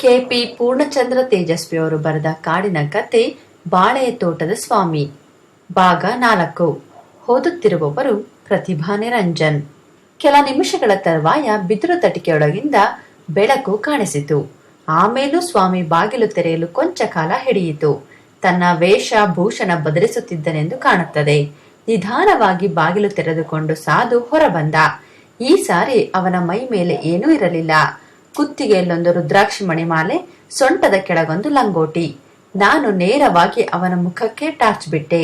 KP Purnachandra Tejasvi ಅವರು ಬರೆದ ಕಾಡಿನ ಕತೆ ಬಾಳೆಯ ತೋಟದ ಸ್ವಾಮಿ. ಭಾಗ ನಾಲ್ಕು. ಓದುತ್ತಿರುವವರು ಪ್ರತಿಭಾ ನಿರಂಜನ್. ಕೆಲ ನಿಮಿಷಗಳ ತರುವಾಯ ಬಿದಿರು ತಟಿಕೆಯೊಳಗಿಂದ ಬೆಳಕು ಕಾಣಿಸಿತು. ಆಮೇಲೂ ಸ್ವಾಮಿ ಬಾಗಿಲು ತೆರೆಯಲು ಕೊಂಚ ಕಾಲ ಹಿಡಿಯಿತು. ತನ್ನ ವೇಷ ಭೂಷಣ ಬದಲಿಸುತ್ತಿದ್ದನೆಂದು ಕಾಣುತ್ತದೆ. ನಿಧಾನವಾಗಿ ಬಾಗಿಲು ತೆರೆದುಕೊಂಡು ಸಾಧು ಹೊರಬಂದ. ಈ ಸಾರಿ ಅವನ ಮೈ ಮೇಲೆ ಏನೂ ಇರಲಿಲ್ಲ. ಕುತ್ತಿಗೆಯಲ್ಲೊಂದು ರುದ್ರಾಕ್ಷಿ ಮಣಿಮಾಲೆ ಸೊಂಟದ ಕೆಳಗೊಂದು ಲಂಗೋಟಿ. ನಾನು ನೇರವಾಗಿ ಅವನ ಮುಖಕ್ಕೆ ಟಾರ್ಚ್ ಬಿಟ್ಟೆ.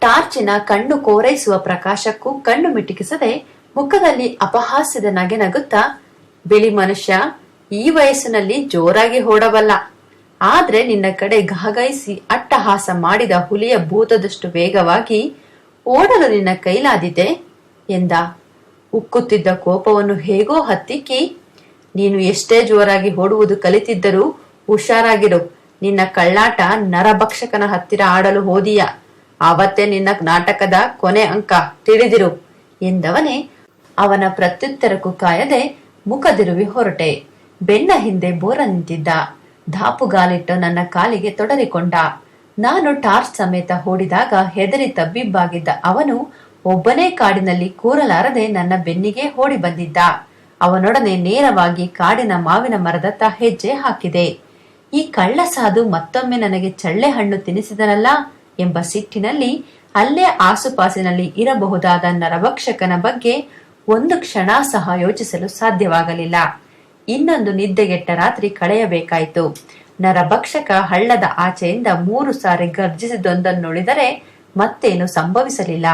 ಟಾರ್ಚಿನ ಕಣ್ಣು ಕೋರೈಸುವ ಪ್ರಕಾಶಕ್ಕೂ ಕಣ್ಣು ಮಿಟುಕಿಸದೆ ಮುಖದಲ್ಲಿ ಅಪಹಾಸ್ಯದ ನಗೆ ನಗುತ್ತಾ, ಬಿಳಿ ಮನುಷ್ಯ, ಈ ವಯಸ್ಸಿನಲ್ಲಿ ಜೋರಾಗಿ ಓಡಬಲ್ಲ. ಆದ್ರೆ ನಿನ್ನ ಕಡೆ ಘಾಗೈಸಿ ಅಟ್ಟಹಾಸ ಮಾಡಿದ ಹುಲಿಯ ಭೂತದಷ್ಟು ವೇಗವಾಗಿ ಓಡಲು ನಿನ್ನ ಕೈಲಾದಿದೆ ಎಂದ. ಉಕ್ಕುತ್ತಿದ್ದ ಕೋಪವನ್ನು ಹೇಗೋ ಹತ್ತಿಕ್ಕಿ ನೀನು ಎಷ್ಟೇ ಜೋರಾಗಿ ಓಡುವುದು ಕಲಿತಿದ್ದರೂ ಹುಷಾರಾಗಿರು. ನಿನ್ನ ಕಳ್ಳಾಟ ನರಭಕ್ಷಕನ ಹತ್ತಿರ ಆಡಲು ಹೋದೀಯ. ಆವತ್ತೇ ನಿನ್ನ ನಾಟಕದ ಕೊನೆ ಅಂಕ. ತಿಳಿದಿರು ಎಂದವನೇ ಅವನ ಪ್ರತ್ಯುತ್ತರಕ್ಕೂ ಕಾಯದೆ ಮುಖದಿರುವಿ ಹೊರಟೆ. ಬೆನ್ನ ಹಿಂದೆ ಬೋರ ನಿಂತಿದ್ದ. ಧಾಪುಗಾಲಿಟ್ಟು ನನ್ನ ಕಾಲಿಗೆ ತೊಡರಿಕೊಂಡ. ನಾನು ಟಾರ್ಚ್ ಸಮೇತ ಓಡಿದಾಗ ಹೆದರಿ ತಬ್ಬಿಬ್ಬಾಗಿದ್ದ ಅವನು ಒಬ್ಬನೇ ಕಾಡಿನಲ್ಲಿ ಕೂರಲಾರದೆ ನನ್ನ ಬೆನ್ನಿಗೆ ಓಡಿ ಬಂದಿದ್ದ. ಅವನೊಡನೆ ನೇರವಾಗಿ ಕಾಡಿನ ಮಾವಿನ ಮರದತ್ತ ಹೆಜ್ಜೆ ಹಾಕಿದೆ. ಈ ಕಳ್ಳ ಸಾಧು ಮತ್ತೊಮ್ಮೆ ನನಗೆ ಚಳ್ಳೆ ಹಣ್ಣು ತಿನ್ನಿಸಿದನಲ್ಲ ಎಂಬ ಸಿಟ್ಟಿನಲ್ಲಿ ಅಲ್ಲೇ ಆಸುಪಾಸಿನಲ್ಲಿ ಇರಬಹುದಾದ ನರಭಕ್ಷಕನ ಬಗ್ಗೆ ಒಂದು ಕ್ಷಣ ಸಹ ಯೋಚಿಸಲು ಸಾಧ್ಯವಾಗಲಿಲ್ಲ. ಇನ್ನೊಂದು ನಿದ್ದೆಗೆಟ್ಟ ರಾತ್ರಿ ಕಳೆಯಬೇಕಾಯಿತು. ನರಭಕ್ಷಕ ಹಳ್ಳದ ಆಚೆಯಿಂದ ಮೂರು ಸಾರಿ ಗರ್ಜಿಸಿದೊಂದನ್ನುಳಿದರೆ ಮತ್ತೇನು ಸಂಭವಿಸಲಿಲ್ಲ.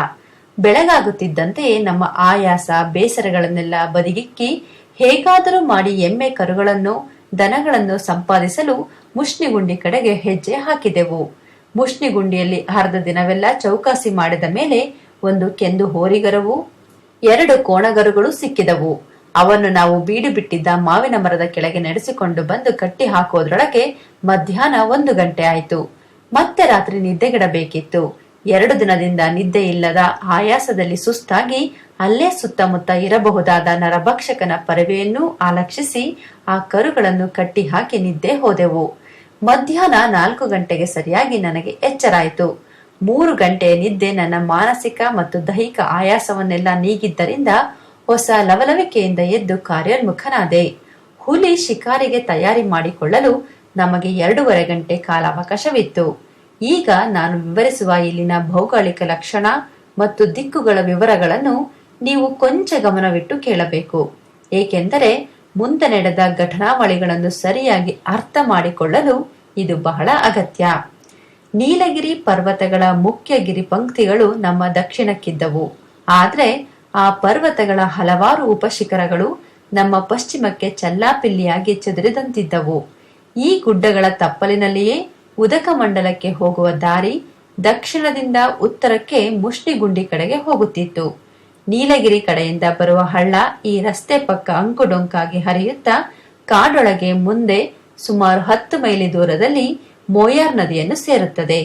ಬೆಳಗಾಗುತ್ತಿದ್ದಂತೆಯೇ ನಮ್ಮ ಆಯಾಸ, ಬೇಸರಗಳನ್ನೆಲ್ಲ ಬದಿಗಿಕ್ಕಿ ಹೇಗಾದರೂ ಮಾಡಿ ಎಮ್ಮೆ ಕರುಗಳನ್ನು, ದನಗಳನ್ನು ಸಂಪಾದಿಸಲು ಮುಷ್ಣಿಗುಂಡಿ ಕಡೆಗೆ ಹೆಜ್ಜೆ ಹಾಕಿದೆವು. ಮುಷ್ಣಿಗುಂಡಿಯಲ್ಲಿ ಅರ್ಧ ದಿನವೆಲ್ಲ ಚೌಕಾಸಿ ಮಾಡಿದ ಮೇಲೆ ಒಂದು ಕೆಂದು ಹೋರಿಗರವು, ಎರಡು ಕೋಣಗರುಗಳು ಸಿಕ್ಕಿದವು. ಅವನ್ನು ನಾವು ಬೀಡು ಬಿಟ್ಟಿದ್ದ ಮಾವಿನ ಮರದ ಕೆಳಗೆ ನಡೆಸಿಕೊಂಡು ಬಂದು ಕಟ್ಟಿ ಹಾಕೋದ್ರೊಳಗೆ ಮಧ್ಯಾಹ್ನ ಒಂದು ಗಂಟೆ ಆಯಿತು. ಮತ್ತೆ ರಾತ್ರಿ ನಿದ್ದೆಗಿಡಬೇಕಿತ್ತು. ಎರಡು ದಿನದಿಂದ ನಿದ್ದೆ ಇಲ್ಲದ ಆಯಾಸದಲ್ಲಿ ಸುಸ್ತಾಗಿ ಅಲ್ಲೇ ಸುತ್ತಮುತ್ತ ಇರಬಹುದಾದ ನರಭಕ್ಷಕನ ಪರವೆಯನ್ನೂ ಆಲಕ್ಷಿಸಿ ಆ ಕರುಗಳನ್ನು ಕಟ್ಟಿ ಹಾಕಿ ನಿದ್ದೆ ಹೋದೆವು. ಮಧ್ಯಾಹ್ನ ನಾಲ್ಕು ಗಂಟೆಗೆ ಸರಿಯಾಗಿ ನನಗೆ ಎಚ್ಚರಾಯಿತು. ಮೂರು ಗಂಟೆಯ ನಿದ್ದೆ ನನ್ನ ಮಾನಸಿಕ ಮತ್ತು ದೈಹಿಕ ಆಯಾಸವನ್ನೆಲ್ಲ ನೀಗಿದ್ದರಿಂದ ಹೊಸ ಲವಲವಿಕೆಯಿಂದ ಎದ್ದು ಕಾರ್ಯೋನ್ಮುಖನಾದೆ. ಹುಲಿ ಶಿಕಾರಿಗೆ ತಯಾರಿ ಮಾಡಿಕೊಳ್ಳಲು ನಮಗೆ ಎರಡೂವರೆ ಗಂಟೆ ಕಾಲಾವಕಾಶವಿತ್ತು. ಈಗ ನಾನು ವಿವರಿಸುವ ಇಲ್ಲಿನ ಭೌಗೋಳಿಕ ಲಕ್ಷಣ ಮತ್ತು ದಿಕ್ಕುಗಳ ವಿವರಗಳನ್ನು ನೀವು ಕೊಂಚ ಗಮನವಿಟ್ಟು ಕೇಳಬೇಕು. ಏಕೆಂದರೆ ಮುಂದೆ ನಡೆದ ಘಟನಾವಳಿಗಳನ್ನು ಸರಿಯಾಗಿ ಅರ್ಥ ಮಾಡಿಕೊಳ್ಳಲು ಇದು ಬಹಳ ಅಗತ್ಯ. ನೀಲಗಿರಿ ಪರ್ವತಗಳ ಮುಖ್ಯ ಗಿರಿ ಪಂಕ್ತಿಗಳು ನಮ್ಮ ದಕ್ಷಿಣಕ್ಕಿದ್ದವು. ಆದರೆ ಆ ಪರ್ವತಗಳ ಹಲವಾರು ಉಪಶಿಖರಗಳು ನಮ್ಮ ಪಶ್ಚಿಮಕ್ಕೆ ಚಲ್ಲಾಪಿಲ್ಲಿಯಾಗಿ ಚದುರಿದಂತಿದ್ದವು. ಈ ಗುಡ್ಡಗಳ ತಪ್ಪಲಿನಲ್ಲಿಯೇ ಉದಕ ಮಂಡಲಕ್ಕೆ ಹೋಗುವ ದಾರಿ ದಕ್ಷಿಣದಿಂದ ಉತ್ತರಕ್ಕೆ ಮುಷ್ಟಿಗುಂಡಿ ಕಡೆಗೆ ಹೋಗುತ್ತಿತ್ತು. ನೀಲಗಿರಿ ಕಡೆಯಿಂದ ಬರುವ ಹಳ್ಳ ಈ ರಸ್ತೆ ಪಕ್ಕ ಅಂಕುಡೊಂಕಾಗಿ ಹರಿಯುತ್ತಾ ಕಾಡೊಳಗೆ ಮುಂದೆ ಸುಮಾರು ಹತ್ತು ಮೈಲಿ ದೂರದಲ್ಲಿ ಮೋಯಾರ್ ನದಿಯನ್ನು ಸೇರುತ್ತದೆ.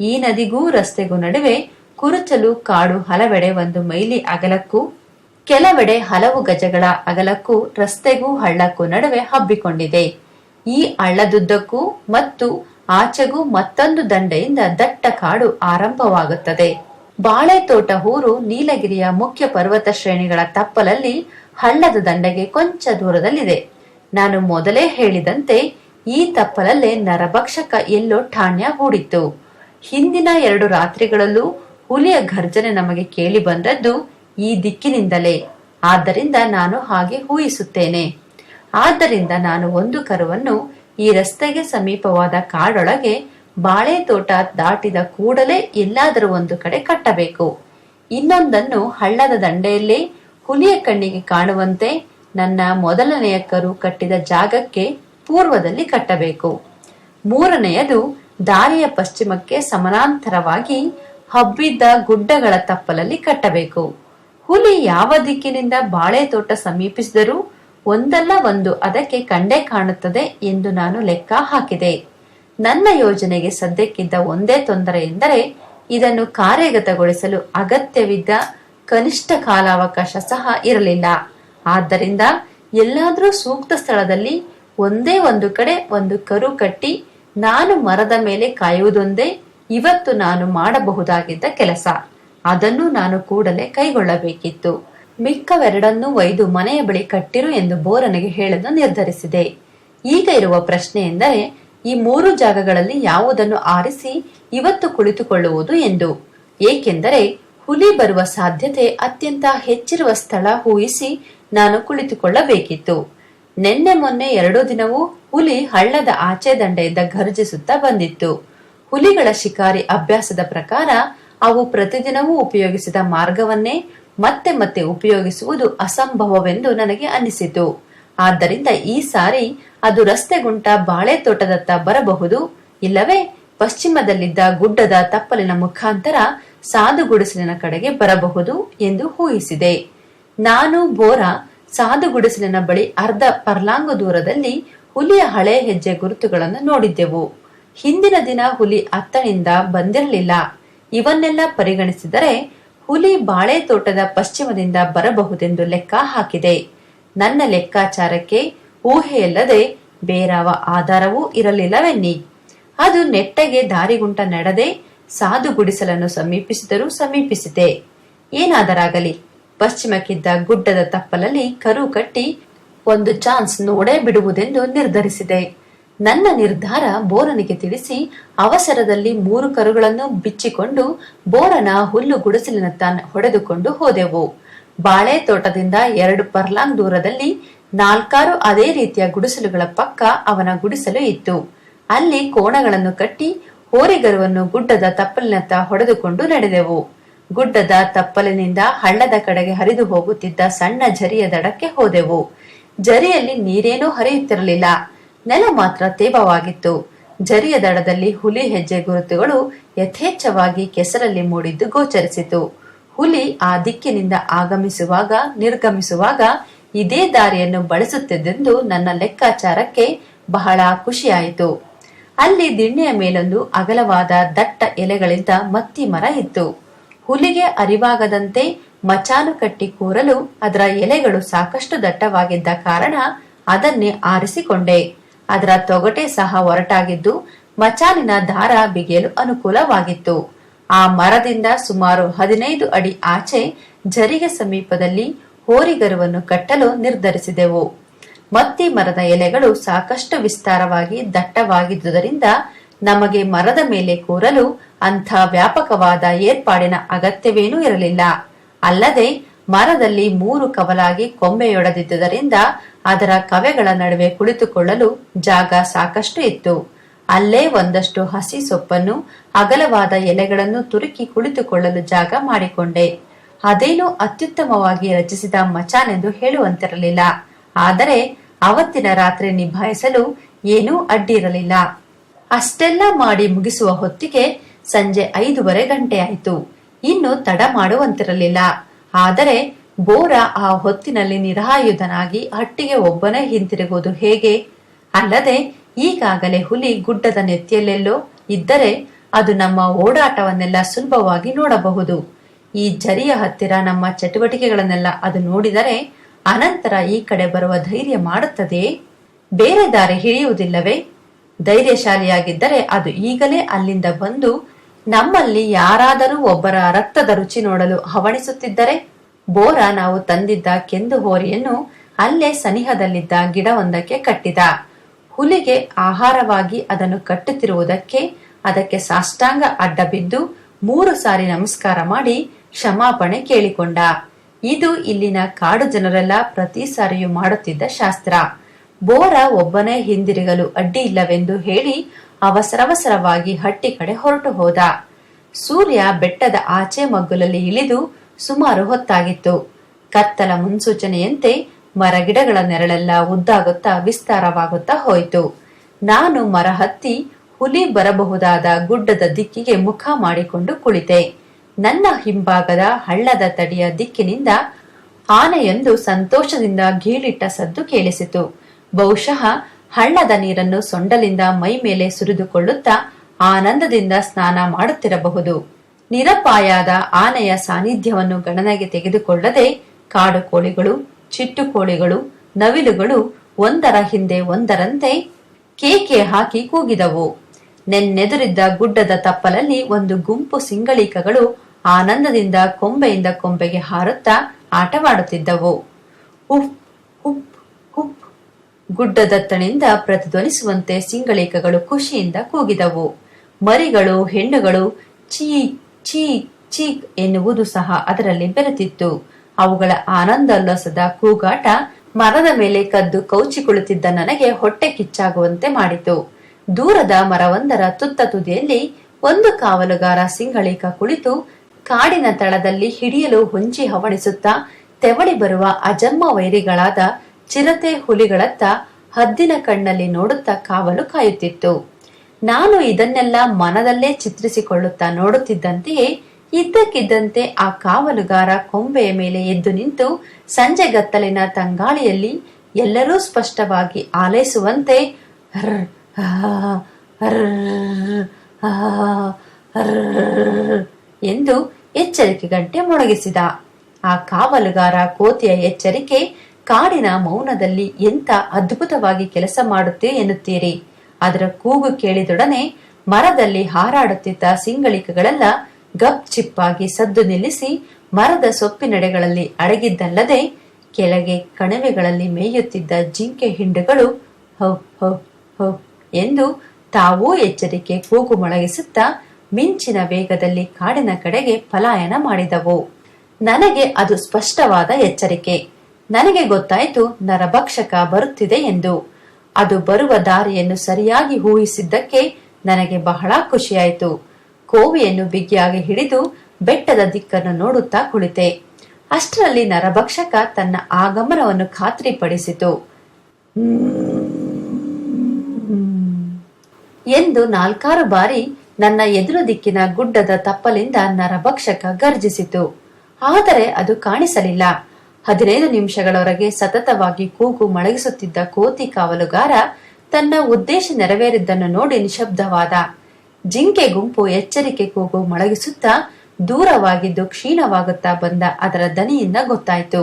ಈ ನದಿಗೂ ರಸ್ತೆಗೂ ನಡುವೆ ಕುರುಚಲು ಕಾಡು ಹಲವೆಡೆ ಒಂದು ಮೈಲಿ ಅಗಲಕ್ಕೂ ಕೆಲವೆಡೆ ಹಲವು ಗಜಗಳ ಅಗಲಕ್ಕೂ ರಸ್ತೆಗೂ ಹಳ್ಳಕ್ಕೂ ನಡುವೆ ಹಬ್ಬಿಕೊಂಡಿದೆ. ಈ ಹಳ್ಳದುದ್ದಕ್ಕೂ ಮತ್ತು ಆಚೆಗೂ ಮತ್ತೊಂದು ದಂಡೆಯಿಂದ ದಟ್ಟ ಕಾಡು ಆರಂಭವಾಗುತ್ತದೆ. ಬಾಳೆ ತೋಟ ಊರು ನೀಲಗಿರಿಯ ಮುಖ್ಯ ಪರ್ವತ ಶ್ರೇಣಿಗಳ ತಪ್ಪಲಲ್ಲಿ ಹಳ್ಳದ ದಂಡೆಗೆ ಕೊಂಚ ದೂರದಲ್ಲಿದೆ. ನಾನು ಮೊದಲೇ ಹೇಳಿದಂತೆ ಈ ತಪ್ಪಲಲ್ಲೇ ನರಭಕ್ಷಕ ಎಲ್ಲೋ ಠಾಣ್ಯ ಹೂಡಿತ್ತು. ಹಿಂದಿನ ಎರಡು ರಾತ್ರಿಗಳಲ್ಲೂ ಹುಲಿಯ ಘರ್ಜನೆ ನಮಗೆ ಕೇಳಿ ಬಂದದ್ದು ಈ ದಿಕ್ಕಿನಿಂದಲೇ. ಆದ್ದರಿಂದ ನಾನು ಹಾಗೆ ಊಹಿಸುತ್ತೇನೆ. ಆದ್ದರಿಂದ ನಾನು ಒಂದು ಕರುವನ್ನು ಈ ರಸ್ತೆಗೆ ಸಮೀಪವಾದ ಕಾಡೊಳಗೆ ಬಾಳೆ ತೋಟ ದಾಟಿದ ಕೂಡಲೇ ಎಲ್ಲಾದರೂ ಒಂದು ಕಡೆ ಕಟ್ಟಬೇಕು. ಇನ್ನೊಂದನ್ನು ಹಳ್ಳದ ದಂಡೆಯಲ್ಲಿ ಹುಲಿಯ ಕಣ್ಣಿಗೆ ಕಾಣುವಂತೆ ನನ್ನ ಮೊದಲನೆಯ ಕರು ಕಟ್ಟಿದ ಜಾಗಕ್ಕೆ ಪೂರ್ವದಲ್ಲಿ ಕಟ್ಟಬೇಕು. ಮೂರನೆಯದು ದಾರಿಯ ಪಶ್ಚಿಮಕ್ಕೆ ಸಮಾನಾಂತರವಾಗಿ ಹಬ್ಬಿದ್ದ ಗುಡ್ಡಗಳ ತಪ್ಪಲಲ್ಲಿ ಕಟ್ಟಬೇಕು. ಹುಲಿ ಯಾವ ದಿಕ್ಕಿನಿಂದ ಬಾಳೆ ತೋಟ ಸಮೀಪಿಸಿದರೂ ಒಂದಲ್ಲ ಒಂದು ಅದಕ್ಕೆ ಕಂಡೇ ಕಾಣುತ್ತದೆ ಎಂದು ನಾನು ಲೆಕ್ಕ ಹಾಕಿದೆ. ನನ್ನ ಯೋಜನೆಗೆ ಸದ್ಯಕ್ಕಿದ್ದ ಒಂದೇ ತೊಂದರೆ ಎಂದರೆ ಇದನ್ನು ಕಾರ್ಯಗತಗೊಳಿಸಲು ಅಗತ್ಯವಿದ್ದ ಕನಿಷ್ಠ ಕಾಲಾವಕಾಶ ಸಹ ಇರಲಿಲ್ಲ. ಆದ್ದರಿಂದ ಎಲ್ಲಾದರೂ ಸೂಕ್ತ ಸ್ಥಳದಲ್ಲಿ ಒಂದೇ ಒಂದು ಕಡೆ ಒಂದು ಕರು ಕಟ್ಟಿ ನಾನು ಮರದ ಮೇಲೆ ಕಾಯುವುದೊಂದೇ ಇವತ್ತು ನಾನು ಮಾಡಬಹುದಾಗಿದ್ದ ಕೆಲಸ. ಅದನ್ನು ನಾನು ಕೂಡಲೇ ಕೈಗೊಳ್ಳಬೇಕಿತ್ತು. ಮಿಕ್ಕವೆರಡನ್ನೂ ಒಯ್ದು ಮನೆಯ ಬಳಿ ಕಟ್ಟಿರು ಎಂದು ಬೋರನಿಗೆ ಹೇಳಲು ನಿರ್ಧರಿಸಿದೆ. ಈಗ ಇರುವ ಪ್ರಶ್ನೆ ಎಂದರೆ, ಈ ಮೂರು ಜಾಗಗಳಲ್ಲಿ ಯಾವುದನ್ನು ಆರಿಸಿ ಇವತ್ತು ಕುಳಿತುಕೊಳ್ಳುವುದು ಎಂದು? ಏಕೆಂದರೆ, ಹುಲಿ ಬರುವ ಸಾಧ್ಯತೆ ಅತ್ಯಂತ ಹೆಚ್ಚಿರುವ ಸ್ಥಳ ಊಹಿಸಿ ನಾನು ಕುಳಿತುಕೊಳ್ಳಬೇಕಿತ್ತು. ನಿನ್ನೆ ಮೊನ್ನೆ ಎರಡೂ ದಿನವೂ ಹುಲಿ ಹಳ್ಳದ ಆಚೆ ದಂಡೆಯಿಂದ ಘರ್ಜಿಸುತ್ತಾ ಬಂದಿತ್ತು. ಹುಲಿಗಳ ಶಿಕಾರಿ ಅಭ್ಯಾಸದ ಪ್ರಕಾರ, ಅವು ಪ್ರತಿದಿನವೂ ಉಪಯೋಗಿಸಿದ ಮಾರ್ಗವನ್ನೇ ಮತ್ತೆ ಮತ್ತೆ ಉಪಯೋಗಿಸುವುದು ಅಸಂಭವವೆಂದು ನನಗೆ ಅನ್ನಿಸಿತು ಆದ್ದರಿಂದ ಈ ಸಾರಿ ಅದು ರಸ್ತೆಗುಂಟ ಬಾಳೆ ತೋಟದತ್ತ ಬರಬಹುದು. ಇಲ್ಲವೇ, ಪಶ್ಚಿಮದಲ್ಲಿದ್ದ ಗುಡ್ಡದ ತಪ್ಪಲಿನ ಮುಖಾಂತರ ಸಾಧುಗುಡಿಸಲಿನ ಕಡೆಗೆ ಬರಬಹುದು ಎಂದು ಊಹಿಸಿದೆ. ನಾನು ಬೋರ ಸಾಧುಗುಡಿಸಲಿನ ಬಳಿ ಅರ್ಧ ಪರ್ಲಾಂಗು ದೂರದಲ್ಲಿ ಹುಲಿಯ ಹಳೆ ಹೆಜ್ಜೆ ಗುರುತುಗಳನ್ನು ನೋಡಿದ್ದೆವು. ಹಿಂದಿನ ದಿನ ಹುಲಿ ಅತ್ತನಿಂದ ಬಂದಿರಲಿಲ್ಲ. ಇವನ್ನೆಲ್ಲ ಪರಿಗಣಿಸಿದರೆ ಹುಲಿ ಬಾಳೆ ತೋಟದ ಪಶ್ಚಿಮದಿಂದ ಬರಬಹುದೆಂದು ಲೆಕ್ಕ ಹಾಕಿದೆ. ನನ್ನ ಲೆಕ್ಕಾಚಾರಕ್ಕೆ ಊಹೆಯಲ್ಲದೆ ಬೇರಾವ ಆಧಾರವೂ ಇರಲಿಲ್ಲವೆನ್ನಿ. ಅದು ನೆಟ್ಟಗೆ ದಾರಿಗುಂಟ ನಡೆದೆ ಸಾಧು ಗುಡಿಸಲನ್ನು ಸಮೀಪಿಸಿದರೂ ಸಮೀಪಿಸಿದೆ. ಏನಾದರಾಗಲಿ, ಪಶ್ಚಿಮಕ್ಕಿದ್ದ ಗುಡ್ಡದ ತಪ್ಪಲಲ್ಲಿ ಕರು ಕಟ್ಟಿ ಒಂದು ಚಾನ್ಸ್ ನೋಡೇ ಬಿಡುವುದೆಂದು ನಿರ್ಧರಿಸಿದೆ. ನನ್ನ ನಿರ್ಧಾರ ಬೋರನಿಗೆ ತಿಳಿಸಿ ಅವಸರದಲ್ಲಿ ಮೂರು ಕರುಗಳನ್ನು ಬಿಚ್ಚಿಕೊಂಡು ಬೋರನ ಹುಲ್ಲು ಗುಡಿಸಲಿನತ್ತ ಹೊಡೆದುಕೊಂಡು ಹೋದೆವು. ಬಾಳೆ ತೋಟದಿಂದ ಎರಡು ಪರ್ಲಾಂಗ್ ದೂರದಲ್ಲಿ ನಾಲ್ಕಾರು ಅದೇ ರೀತಿಯ ಗುಡಿಸಲುಗಳ ಪಕ್ಕ ಅವನ ಗುಡಿಸಲು ಇತ್ತು. ಅಲ್ಲಿ ಕೋಣಗಳನ್ನು ಕಟ್ಟಿ ಹೋರಿಗರುವನ್ನು ಗುಡ್ಡದ ತಪ್ಪಲಿನತ್ತ ಹೊಡೆದುಕೊಂಡು ನಡೆದೆವು. ಗುಡ್ಡದ ತಪ್ಪಲಿನಿಂದ ಹಳ್ಳದ ಕಡೆಗೆ ಹರಿದು ಹೋಗುತ್ತಿದ್ದ ಸಣ್ಣ ಝರಿಯ ದಡಕ್ಕೆ ಹೋದೆವು. ಝರಿಯಲ್ಲಿ ನೀರೇನೂ ಹರಿಯುತ್ತಿರಲಿಲ್ಲ. ನೆಲ ಮಾತ್ರ ತೇವವಾಗಿತ್ತು. ಜರಿಯ ದಡದಲ್ಲಿ ಹುಲಿ ಹೆಜ್ಜೆ ಗುರುತುಗಳು ಯಥೇಚ್ಛವಾಗಿ ಕೆಸರಲ್ಲಿ ಮೂಡಿದ್ದು ಗೋಚರಿಸಿತು. ಹುಲಿ ಆ ದಿಕ್ಕಿನಿಂದ ಆಗಮಿಸುವಾಗ, ನಿರ್ಗಮಿಸುವಾಗ ಇದೇ ದಾರಿಯನ್ನು ಬಳಸುತ್ತಿದ್ದೆಂದು ನನ್ನ ಲೆಕ್ಕಾಚಾರಕ್ಕೆ ಬಹಳ ಖುಷಿಯಾಯಿತು. ಅಲ್ಲಿ ದಿಣ್ಣೆಯ ಮೇಲೊಂದು ಅಗಲವಾದ ದಟ್ಟ ಎಲೆಗಳಿಂದ ಮತ್ತಿ ಮರ ಇತ್ತು. ಹುಲಿಗೆ ಅರಿವಾಗದಂತೆ ಮಚಾನು ಕಟ್ಟಿ ಕೂರಲು ಅದರ ಎಲೆಗಳು ಸಾಕಷ್ಟು ದಟ್ಟವಾಗಿದ್ದ ಕಾರಣ ಅದನ್ನೇ ಆರಿಸಿಕೊಂಡೆ. ಅದರ ತೊಗಟೆ ಸಹ ಒರಟಾಗಿದ್ದು ಮಚಾಲಿನ ದಾರ ಬಿಗಿಯಲು ಅನುಕೂಲವಾಗಿತ್ತು. ಆ ಮರದಿಂದ ಸುಮಾರು ಹದಿನೈದು ಅಡಿ ಆಚೆ ಜರಿಗೆ ಸಮೀಪದಲ್ಲಿ ಹೋರಿಗರುವನ್ನು ಕಟ್ಟಲು ನಿರ್ಧರಿಸಿದೆವು. ಮತ್ತಿ ಮರದ ಎಲೆಗಳು ಸಾಕಷ್ಟು ವಿಸ್ತಾರವಾಗಿ ದಟ್ಟವಾಗಿದ್ದುದರಿಂದ ನಮಗೆ ಮರದ ಮೇಲೆ ಕೂರಲು ಅಂಥ ವ್ಯಾಪಕವಾದ ಏರ್ಪಾಡಿನ ಅಗತ್ಯವೇನೂ ಇರಲಿಲ್ಲ. ಅಲ್ಲದೆ ಮರದಲ್ಲಿ ಮೂರು ಕವಲಾಗಿ ಕೊಂಬೆಯೊಡೆದಿದ್ದುದರಿಂದ ಅದರ ಕವೆಗಳ ನಡುವೆ ಕುಳಿತುಕೊಳ್ಳಲು ಜಾಗ ಸಾಕಷ್ಟು ಇತ್ತು. ಅಲ್ಲೇ ಒಂದಷ್ಟು ಹಸಿ ಸೊಪ್ಪನ್ನು, ಅಗಲವಾದ ಎಲೆಗಳನ್ನು ತುರುಕಿ ಕುಳಿತುಕೊಳ್ಳಲು ಜಾಗ ಮಾಡಿಕೊಂಡೆ. ಅದೇನು ಅತ್ಯುತ್ತಮವಾಗಿ ರಚಿಸಿದ ಮಚಾನೆಂದು ಹೇಳುವಂತಿರಲಿಲ್ಲ. ಆದರೆ ಅವತ್ತಿನ ರಾತ್ರಿ ನಿಭಾಯಿಸಲು ಏನೂ ಅಡ್ಡಿರಲಿಲ್ಲ ಅಷ್ಟೆಲ್ಲ ಮಾಡಿ ಮುಗಿಸುವ ಹೊತ್ತಿಗೆ ಸಂಜೆ ಐದೂವರೆ ಗಂಟೆ ಆಯಿತು. ಇನ್ನು ತಡ ಮಾಡುವಂತಿರಲಿಲ್ಲ. ಆದರೆ ಬೋರ ಆ ಹೊತ್ತಿನಲ್ಲಿ ನಿರಾಯುಧನಾಗಿ ಹಟ್ಟಿಗೆ ಒಬ್ಬನೇ ಹಿಂತಿರುಗುವುದು ಹೇಗೆ? ಅಲ್ಲದೆ ಈಗಾಗಲೇ ಹುಲಿ ಗುಡ್ಡದ ನೆತ್ತಿಯಲ್ಲೆಲ್ಲೋ ಇದ್ದರೆ ಅದು ನಮ್ಮ ಓಡಾಟವನ್ನೆಲ್ಲ ಸುಲಭವಾಗಿ ನೋಡಬಹುದು. ಈ ಜರಿಯ ಹತ್ತಿರ ನಮ್ಮ ಚಟುವಟಿಕೆಗಳನ್ನೆಲ್ಲ ಅದು ನೋಡಿದರೆ ಅನಂತರ ಈ ಕಡೆ ಬರುವ ಧೈರ್ಯ ಮಾಡುತ್ತದೆ? ಬೇರೆ ದಾರಿ ಹಿಡಿಯುವುದಿಲ್ಲವೇ? ಧೈರ್ಯಶಾಲಿಯಾಗಿದ್ದರೆ ಅದು ಈಗಲೇ ಅಲ್ಲಿಂದ ಬಂದು ನಮ್ಮಲ್ಲಿ ಯಾರಾದರೂ ಒಬ್ಬರ ರಕ್ತದ ರುಚಿ ನೋಡಲು ಹವಣಿಸುತ್ತಿದ್ದರೆ ಬೋರ ನಾವು ತಂದಿದ್ದ ಕೆಂದು ಹೋರಿಯನ್ನು ಅಲ್ಲೇ ಸನಿಹದಲ್ಲಿದ್ದ ಗಿಡವೊಂದಕ್ಕೆ ಕಟ್ಟಿದ. ಹುಲಿಗೆ ಆಹಾರವಾಗಿ ಅದನ್ನು ಕಟ್ಟುತ್ತಿರುವುದಕ್ಕೆ ಅದಕ್ಕೆ ಸಾಷ್ಟಾಂಗ ಅಡ್ಡ ಬಿದ್ದು ಮೂರು ಸಾರಿ ನಮಸ್ಕಾರ ಮಾಡಿ ಕ್ಷಮಾಪಣೆ ಕೇಳಿಕೊಂಡ. ಇದು ಇಲ್ಲಿನ ಕಾಡು ಜನರೆಲ್ಲ ಪ್ರತಿ ಸಾರಿಯೂ ಮಾಡುತ್ತಿದ್ದ ಶಾಸ್ತ್ರ. ಬೋರ ಒಬ್ಬನೇ ಹಿಂದಿರುಗಲು ಅಡ್ಡಿ ಇಲ್ಲವೆಂದು ಹೇಳಿ ಅವಸರವಸರವಾಗಿ ಹಟ್ಟಿ ಕಡೆ ಹೊರಟು ಹೋದ. ಸೂರ್ಯ ಬೆಟ್ಟದ ಆಚೆ ಮಗ್ಗುಲಲ್ಲಿ ಇಳಿದು ಸುಮಾರು ಹೊತ್ತಾಗಿತ್ತು. ಕತ್ತಲ ಮುನ್ಸೂಚನೆಯಂತೆ ಮರಗಿಡಗಳ ನೆರಳೆಲ್ಲ ಉದ್ದಾಗುತ್ತಾ ವಿಸ್ತಾರವಾಗುತ್ತಾ ಹೋಯಿತು. ನಾನು ಮರ ಹತ್ತಿ ಹುಲಿ ಬರಬಹುದಾದ ಗುಡ್ಡದ ದಿಕ್ಕಿಗೆ ಮುಖ ಮಾಡಿಕೊಂಡು ಕುಳಿತೆ. ನನ್ನ ಹಿಂಭಾಗದ ಹಳ್ಳದ ತಡಿಯ ದಿಕ್ಕಿನಿಂದ ಆನೆಯೊಂದು ಸಂತೋಷದಿಂದ ಗೀಳಿಟ್ಟ ಸದ್ದು ಕೇಳಿಸಿತು. ಬಹುಶಃ ಹಳ್ಳದ ನೀರನ್ನು ಸೊಂಡಲಿಂದ ಮೈ ಮೇಲೆ ಸುರಿದುಕೊಳ್ಳುತ್ತಾ ಆನಂದದಿಂದ ಸ್ನಾನ ಮಾಡುತ್ತಿರಬಹುದು. ನಿರಪಾಯಾದ ಆನೆಯ ಸಾನ್ನಿಧ್ಯವನ್ನು ಗಣನೆಗೆ ತೆಗೆದುಕೊಳ್ಳದೆ ಕಾಡು ಕೋಳಿಗಳು, ಚಿಟ್ಟು ಕೋಳಿಗಳು, ನವಿಲುಗಳು ಒಂದರ ಹಿಂದೆ ಒಂದರಂತೆ ಕೇಕೆ ಹಾಕಿ ಕೂಗಿದವು. ನೆನ್ನೆದುರಿದ್ದ ಗುಡ್ಡದ ತಪ್ಪಲಲ್ಲಿ ಒಂದು ಗುಂಪು ಸಿಂಗಳಿಕಗಳು ಆನಂದದಿಂದ ಕೊಂಬೆಯಿಂದ ಕೊಂಬೆಗೆ ಹಾರುತ್ತಾ ಆಟವಾಡುತ್ತಿದ್ದವು. ಉಫ್ ಉಪ್ ಗುಡ್ಡದತ್ತಣಿಂದ ಪ್ರತಿಧ್ವನಿಸುವಂತೆ ಸಿಂಗಳೇಕಗಳು ಖುಷಿಯಿಂದ ಕೂಗಿದವು. ಮರಿಗಳು, ಹೆಣ್ಣುಗಳು, ಚೀ ಚೀ, ಚೀಕ್ ಎನ್ನುವುದು ಸಹ ಅದರಲ್ಲಿ ಬೆರೆತಿತ್ತು. ಅವುಗಳ ಆನಂದೋಲ್ಲಸದ ಕೂಗಾಟ ಮರದ ಮೇಲೆ ಕದ್ದು ಕೌಚಿ ಕುಳಿತಿದ್ದ ನನಗೆ ಹೊಟ್ಟೆ ಕಿಚ್ಚಾಗುವಂತೆ ಮಾಡಿತು. ದೂರದ ಮರವೊಂದರ ತುತ್ತ ತುದಿಯಲ್ಲಿ ಒಂದು ಕಾವಲುಗಾರ ಸಿಂಗಳೇಕ ಕುಳಿತು ಕಾಡಿನ ತಳದಲ್ಲಿ ಹಿಡಿಯಲು ಹೊಂಚಿ ಹವಣಿಸುತ್ತಾ ತೆವಳಿ ಬರುವ ಅಜಮ್ಮ ವೈರಿಗಳಾದ ಚಿರತೆ ಹುಲಿಗಳತ್ತ ಹದ್ದಿನ ಕಣ್ಣಲ್ಲಿ ನೋಡುತ್ತಾ ಕಾವಲು ಕಾಯುತ್ತಿತ್ತು. ನಾನು ಇದನ್ನೆಲ್ಲ ಮನದಲ್ಲೇ ಚಿತ್ರಿಸಿಕೊಳ್ಳುತ್ತಾ ನೋಡುತ್ತಿದ್ದಂತೆಯೇ ಇದ್ದಕ್ಕಿದ್ದಂತೆ ಆ ಕಾವಲುಗಾರ ಕೊಂಬೆಯ ಮೇಲೆ ಎದ್ದು ನಿಂತು ಸಂಜೆಗತ್ತಲಿನ ತಂಗಾಳಿಯಲ್ಲಿ ಎಲ್ಲರೂ ಸ್ಪಷ್ಟವಾಗಿ ಆಲೈಸುವಂತೆ ಎಂದು ಎಚ್ಚರಿಕೆ ಗಂಟೆ ಮೊಳಗಿಸಿದ. ಆ ಕಾವಲುಗಾರ ಕೋತಿಯ ಎಚ್ಚರಿಕೆ ಕಾಡಿನ ಮೌನದಲ್ಲಿ ಎಂತ ಅದ್ಭುತವಾಗಿ ಕೆಲಸ ಮಾಡುತ್ತೆ ಎನ್ನುತ್ತೀರಿ? ಅದರ ಕೂಗು ಕೇಳಿದೊಡನೆ ಮರದಲ್ಲಿ ಹಾರಾಡುತ್ತಿದ್ದ ಸಿಂಗಳಿಕಗಳೆಲ್ಲ ಗಪ್ ಚಿಪ್ಪಾಗಿ ಸದ್ದು ನಿಲ್ಲಿಸಿ ಮರದ ಸೊಪ್ಪಿನಡೆಗಳಲ್ಲಿ ಅಡಗಿದ್ದಲ್ಲದೆ ಕೆಳಗೆ ಕಣಿವೆಗಳಲ್ಲಿ ಮೇಯುತ್ತಿದ್ದ ಜಿಂಕೆ ಹಿಂಡುಗಳು ಹೌ ಹೌ ಎಂದು ತಾವೂ ಎಚ್ಚರಿಕೆ ಕೂಗು ಮೊಳಗಿಸುತ್ತಾ ಮಿಂಚಿನ ವೇಗದಲ್ಲಿ ಕಾಡಿನ ಕಡೆಗೆ ಪಲಾಯನ ಮಾಡಿದವು. ನನಗೆ ಅದು ಸ್ಪಷ್ಟವಾದ ಎಚ್ಚರಿಕೆ. ನನಗೆ ಗೊತ್ತಾಯಿತು ನರಭಕ್ಷಕ ಬರುತ್ತಿದೆ ಎಂದು. ಅದು ಬರುವ ದಾರಿಯನ್ನು ಸರಿಯಾಗಿ ಊಹಿಸಿದ್ದಕ್ಕೆ ನನಗೆ ಬಹಳ ಖುಷಿಯಾಯಿತು. ಕೋವಿಯನ್ನು ಬಿಗಿಯಾಗಿ ಹಿಡಿದು ಬೆಟ್ಟದ ದಿಕ್ಕನ್ನು ನೋಡುತ್ತಾ ಕುಳಿತೆ. ಅಷ್ಟರಲ್ಲಿ ನರಭಕ್ಷಕ ತನ್ನ ಆಗಮನವನ್ನು ಖಾತ್ರಿಪಡಿಸಿತು. ಎಂದು ನಾಲ್ಕಾರು ಬಾರಿ ನನ್ನ ಎದುರು ದಿಕ್ಕಿನ ಗುಡ್ಡದ ತಪ್ಪಲಿಂದ ನರಭಕ್ಷಕ ಗರ್ಜಿಸಿತು. ಆದರೆ ಅದು ಕಾಣಿಸಲಿಲ್ಲ. ಹದಿನೈದು ನಿಮಿಷಗಳವರೆಗೆ ಸತತವಾಗಿ ಕೂಗು ಮಳಗಿಸುತ್ತಿದ್ದ ಕೋತಿ ಕಾವಲುಗಾರ ತನ್ನ ಉದ್ದೇಶ ನೆರವೇರಿದ್ದನ್ನು ನೋಡಿ ನಿಶಬ್ದವಾದ. ಜಿಂಕೆ ಗುಂಪು ಎಚ್ಚರಿಕೆ ಕೂಗು ಮಳಗಿಸುತ್ತಾ ದೂರವಾಗಿದ್ದು ಕ್ಷೀಣವಾಗುತ್ತಾ ಬಂದ ಅದರ ದನಿಯಿಂದ ಗೊತ್ತಾಯಿತು.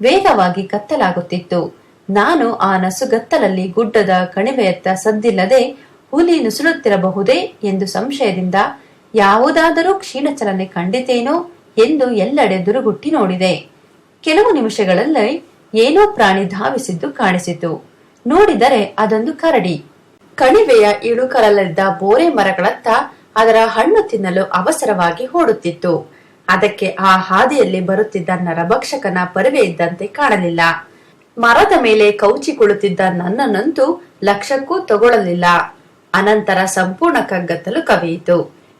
ವೇಗವಾಗಿ ಕತ್ತಲಾಗುತ್ತಿತ್ತು. ನಾನು ಆ ನಸುಗತ್ತಲಲ್ಲಿ ಗುಡ್ಡದ ಕಣಿವೆಯತ್ತ ಸದ್ದಿಲ್ಲದೆ ಹುಲಿ ನುಸುಳುತ್ತಿರಬಹುದೇ ಎಂದು ಸಂಶಯದಿಂದ ಯಾವುದಾದರೂ ಕ್ಷೀಣಚಲನೆ ಕಂಡಿತೇನೋ ಎಂದು ಎಲ್ಲೆಡೆ ದುರುಗುಟ್ಟಿ ನೋಡಿದೆ. ಕೆಲವು ನಿಮಿಷಗಳಲ್ಲಿ ಏನೋ ಪ್ರಾಣಿ ಧಾವಿಸಿದ್ದು ಕಾಣಿಸಿತು. ನೋಡಿದರೆ ಅದೊಂದು ಕರಡಿ. ಕಣಿವೆಯ ಇಳುಕರಲ್ಲಿದ್ದ ಬೋರೆ ಮರಗಳತ್ತ ಅದರ ಹಣ್ಣು ತಿನ್ನಲು ಅವಸರವಾಗಿ ಓಡುತ್ತಿತ್ತು. ಅದಕ್ಕೆ ಆ ಹಾದಿಯಲ್ಲಿ ಬರುತ್ತಿದ್ದ ನರಭಕ್ಷಕನ ಪರವೆ ಇದ್ದಂತೆ ಕಾಣಲಿಲ್ಲ. ಮರದ ಮೇಲೆ ಕೌಚಿ ಕುಳಿತಿದ್ದ ನನ್ನನ್ನಂತೂ ಲಕ್ಷಕ್ಕೂ ತಗೊಳ್ಳಲಿಲ್ಲ. ಅನಂತರ ಸಂಪೂರ್ಣ ಕಗ್ಗತ್ತಲು ಕವಿಯಿತು.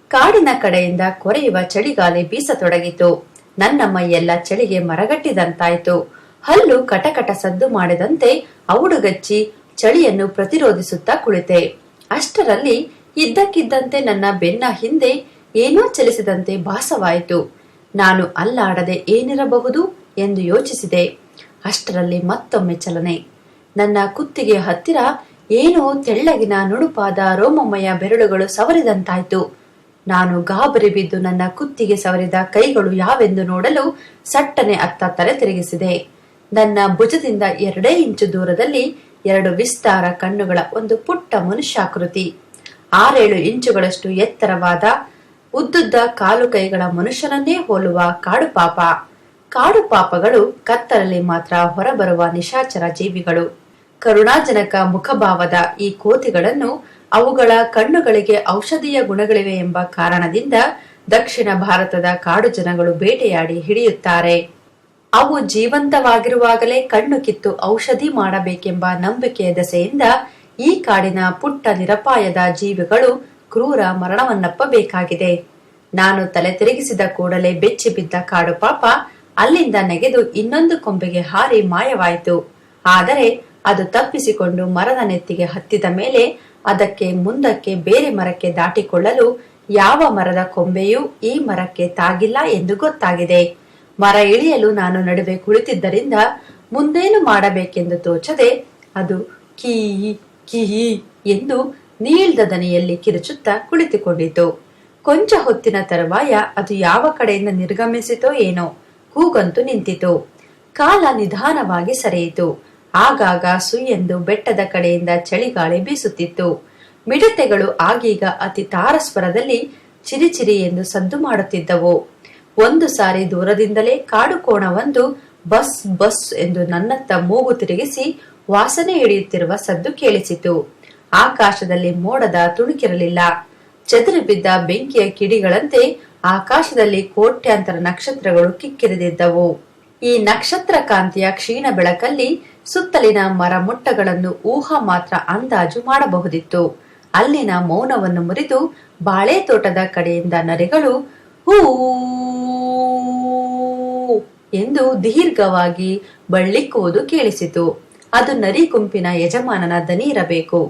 ಕಾಡಿನ ಕಡೆಯಿಂದ ಕೊರೆಯುವ ಚಳಿಗಾಲಿ ಬೀಸತೊಡಗಿತು. ನನ್ನ ಮೈಯೆಲ್ಲ ಚಳಿಗೆ ಮರಗಟ್ಟಿದಂತಾಯ್ತು. ಹಲ್ಲು ಕಟಕಟ ಸದ್ದು ಮಾಡಿದಂತೆ ಔಡುಗಚ್ಚಿ ಚಳಿಯನ್ನು ಪ್ರತಿರೋಧಿಸುತ್ತಾ ಕುಳಿತೆ. ಅಷ್ಟರಲ್ಲಿ ಇದ್ದಕ್ಕಿದ್ದಂತೆ ನನ್ನ ಬೆನ್ನ ಹಿಂದೆ ಏನೋ ಚಲಿಸಿದಂತೆ ಭಾಸವಾಯಿತು. ನಾನು ಅಲ್ಲಾಡದೆ ಏನಿರಬಹುದು ಎಂದು ಯೋಚಿಸಿದೆ. ಅಷ್ಟರಲ್ಲಿ ಮತ್ತೊಮ್ಮೆ ಚಲನೆ. ನನ್ನ ಕುತ್ತಿಗೆ ಹತ್ತಿರ ಏನೋ ತೆಳ್ಳಗಿನ ನುಣುಪಾದ ರೋಮಮಯ ಬೆರಳುಗಳು ಸವರಿದಂತಾಯ್ತು. ನಾನು ಗಾಬರಿ ಬಿದ್ದು ನನ್ನ ಕುತ್ತಿಗೆ ಸವರಿದ ಕೈಗಳು ಯಾವೆಂದು ನೋಡಲು ಸಟ್ಟನೆ ಅತ್ತ ತಲೆ ತಿರುಗಿಸಿದೆ. ನನ್ನ ಭುಜದಿಂದ ಎರಡೇ ಇಂಚು ದೂರದಲ್ಲಿ ಎರಡು ವಿಸ್ತಾರ ಕಣ್ಣುಗಳ ಒಂದು ಪುಟ್ಟ ಮನುಷ್ಯಾಕೃತಿ. ಆರೇಳು ಇಂಚುಗಳಷ್ಟು ಎತ್ತರವಾದ, ಉದ್ದುದ್ದ ಕಾಲು ಕೈಗಳ ಮನುಷ್ಯನನ್ನೇ ಹೋಲುವ ಕಾಡು ಪಾಪ. ಕಾಡು ಮಾತ್ರ ಹೊರಬರುವ ನಿಶಾಚರ ಜೀವಿಗಳು. ಕರುಣಾಜನಕ ಮುಖಭಾವದ ಈ ಕೋತಿಗಳನ್ನು ಅವುಗಳ ಕಣ್ಣುಗಳಿಗೆ ಔಷಧೀಯ ಗುಣಗಳಿವೆ ಎಂಬ ಕಾರಣದಿಂದ ದಕ್ಷಿಣ ಭಾರತದ ಕಾಡು ಜನಗಳು ಬೇಟೆಯಾಡಿ ಹಿಡಿಯುತ್ತಾರೆ. ಅವು ಜೀವಂತವಾಗಿರುವಾಗಲೇ ಕಣ್ಣು ಕಿತ್ತು ಔಷಧಿ ಮಾಡಬೇಕೆಂಬ ನಂಬಿಕೆಯ ದೆಸೆಯಿಂದ ಈ ಕಾಡಿನ ಪುಟ್ಟ ನಿರಪಾಯದ ಜೀವಿಗಳು ಕ್ರೂರ ಮರಣವನ್ನಪ್ಪಬೇಕಾಗಿದೆ. ನಾನು ತಲೆ ತಿರುಗಿಸಿದ ಕೂಡಲೇ ಬೆಚ್ಚಿ ಬಿದ್ದ ಕಾಡು ಪಾಪ ಅಲ್ಲಿಂದ ನೆಗೆದು ಇನ್ನೊಂದು ಕೊಂಬೆಗೆ ಹಾರಿ ಮಾಯವಾಯಿತು. ಆದರೆ ಅದು ತಪ್ಪಿಸಿಕೊಂಡು ಮರದ ನೆತ್ತಿಗೆ ಹತ್ತಿದ ಮೇಲೆ ಅದಕ್ಕೆ ಮುಂದಕ್ಕೆ ಬೇರೆ ಮರಕ್ಕೆ ದಾಟಿಕೊಳ್ಳಲು ಯಾವ ಮರದ ಕೊಂಬೆಯೂ ಈ ಮರಕ್ಕೆ ತಾಗಿಲ್ಲ ಎಂದು ಗೊತ್ತಾಗಿದೆ. ಮರ ಇಳಿಯಲು ನಾನು ನಡುವೆ ಕುಳಿತಿದ್ದರಿಂದ ಮುಂದೇನು ಮಾಡಬೇಕೆಂದು ತೋಚದೆ ಅದು ಕೀ ಕಿಹಿ ಎಂದು ನೀಳ್ದ ದನಿಯಲ್ಲಿ ಕಿರುಚುತ್ತಾ ಕುಳಿತುಕೊಂಡಿತು. ಕೊಂಚ ಹೊತ್ತಿನ ತರುವಾಯ ಅದು ಯಾವ ಕಡೆಯಿಂದ ನಿರ್ಗಮಿಸಿತೋ ಏನೋ, ಕೂಗಂತೂ ನಿಂತಿತು. ಕಾಲ ನಿಧಾನವಾಗಿ ಸರಿಯಿತು. ಆಗಾಗ ಸುಯ್ಯೆಂದು ಬೆಟ್ಟದ ಕಡೆಯಿಂದ ಚಳಿಗಾಳಿ ಬೀಸುತ್ತಿತ್ತು. ಮಿಡತೆಗಳು ಆಗೀಗ ಅತಿ ತಾರಸ್ವರದಲ್ಲಿ ಚಿರಿಚಿರಿ ಎಂದು ಸದ್ದು ಮಾಡುತ್ತಿದ್ದವು. ಒಂದು ಸಾರಿ ದೂರದಿಂದಲೇ ಕಾಡು ಕೋಣವೊಂದು ಬಸ್ ಬಸ್ ಎಂದು ನನ್ನತ್ತ ಮೂಗು ತಿರುಗಿಸಿ ವಾಸನೆ ಹಿಡಿಯುತ್ತಿರುವ ಸದ್ದು ಕೇಳಿಸಿತು. ಆಕಾಶದಲ್ಲಿ ಮೋಡದ ತುಣುಕಿರಲಿಲ್ಲ. ಚದುರಿ ಬಿದ್ದ ಬೆಂಕಿಯ ಕಿಡಿಗಳಂತೆ ಆಕಾಶದಲ್ಲಿ ಕೋಟ್ಯಾಂತರ ನಕ್ಷತ್ರಗಳು ಕಿಕ್ಕಿರಿದಿದ್ದವು. ಈ ನಕ್ಷತ್ರ ಕಾಂತಿಯ ಕ್ಷೀಣ ಬೆಳಕಲ್ಲಿ ಸುತ್ತಲಿನ ಮರಮುಟ್ಟಗಳನ್ನು ಊಹ ಮಾತ್ರ ಅಂದಾಜು ಮಾಡಬಹುದಿತ್ತು. ಅಲ್ಲಿನ ಮೌನವನ್ನು ಮುರಿದು ಬಾಳೆ ತೋಟದ ಕಡೆಯಿಂದ ನರಿಗಳು ಹೂ ಎಂದು ದೀರ್ಘವಾಗಿ ಬಳ್ಳಿಕ್ಕುವುದು ಕೇಳಿಸಿತು. ಅದು ನರಿ ಗುಂಪಿನ ಯಜಮಾನನ ದನಿ ಇರಬೇಕು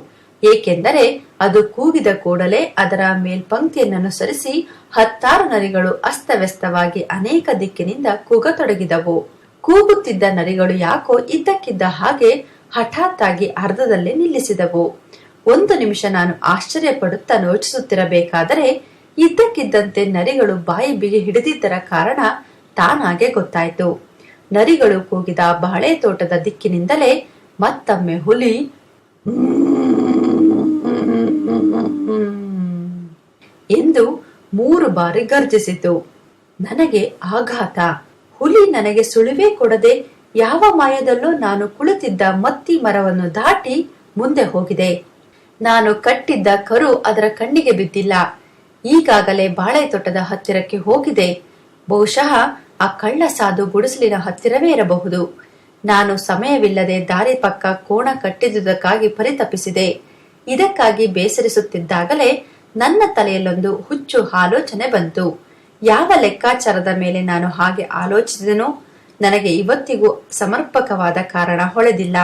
ಏಕೆಂದರೆ ಅದು ಕೂಗಿದ ಕೂಡಲೇ ಅದರ ಮೇಲ್ಪಂಕ್ತಿಯನ್ನನುಸರಿಸಿ ಹತ್ತಾರು ನರಿಗಳು ಅಸ್ತವ್ಯಸ್ತವಾಗಿ ಅನೇಕ ದಿಕ್ಕಿನಿಂದ ಕೂಗತೊಡಗಿದವು. ಕೂಗುತ್ತಿದ್ದ ನರಿಗಳು ಯಾಕೋ ಇದ್ದಕ್ಕಿದ್ದ ಹಾಗೆ ಹಠಾತ್ ಆಗಿ ಅರ್ಧದಲ್ಲೇ ನಿಲ್ಲಿಸಿದವು. ಒಂದು ನಿಮಿಷ ನಾನು ಆಶ್ಚರ್ಯ ಪಡುತ್ತಾ ಯೋಚಿಸುತ್ತಿರಬೇಕಾದರೆ, ಇದ್ದಕ್ಕಿದ್ದಂತೆ ನರಿಗಳು ಬಾಯಿ ಬಿಗಿ ಹಿಡಿದಿದ್ದರ ಕಾರಣ ತಾನಾಗೆ ಗೊತ್ತಾಯಿತು. ನರಿಗಳು ಕೂಗಿದ ಬಾಳೆ ತೋಟದ ದಿಕ್ಕಿನಿಂದಲೇ ಮತ್ತೊಮ್ಮೆ ಹುಲಿ ಎಂದು ಮೂರು ಬಾರಿ ಗರ್ಜಿಸಿತು. ನನಗೆ ಆಘಾತ. ಹುಲಿ ನನಗೆ ಸುಳಿವೇ ಕೊಡದೆ ಯಾವ ಮಾಯದಲ್ಲೂ ನಾನು ಕುಳಿತಿದ್ದ ಮತ್ತಿ ಮರವನ್ನು ದಾಟಿ ಮುಂದೆ ಹೋಗಿದೆ. ನಾನು ಕಟ್ಟಿದ್ದ ಕರು ಅದರ ಕಣ್ಣಿಗೆ ಬಿದ್ದಿಲ್ಲ. ಈಗಾಗಲೇ ಬಾಳೆ ತೋಟದ ಹತ್ತಿರಕ್ಕೆ ಹೋಗಿದೆ. ಬಹುಶಃ ಆ ಕಳ್ಳ ಸಾಧು ಗುಡಿಸಲಿನ ಹತ್ತಿರವೇ ಇರಬಹುದು. ನಾನು ಸಮಯವಿಲ್ಲದೆ ದಾರಿ ಪಕ್ಕ ಕೋಣ ಕಟ್ಟಿದ್ದುದಕ್ಕಾಗಿ ಪರಿತಪಿಸಿದೆ. ಇದಕ್ಕಾಗಿ ಬೇಸರಿಸುತ್ತಿದ್ದಾಗಲೇ ನನ್ನ ತಲೆಯಲ್ಲೊಂದು ಹುಚ್ಚು ಆಲೋಚನೆ ಬಂತು. ಯಾವ ಲೆಕ್ಕಾಚಾರದ ಮೇಲೆ ನಾನು ಹಾಗೆ ಆಲೋಚಿಸಿದನೋ ನನಗೆ ಇವತ್ತಿಗೂ ಸಮರ್ಪಕವಾದ ಕಾರಣ ಹೊಳೆದಿಲ್ಲ.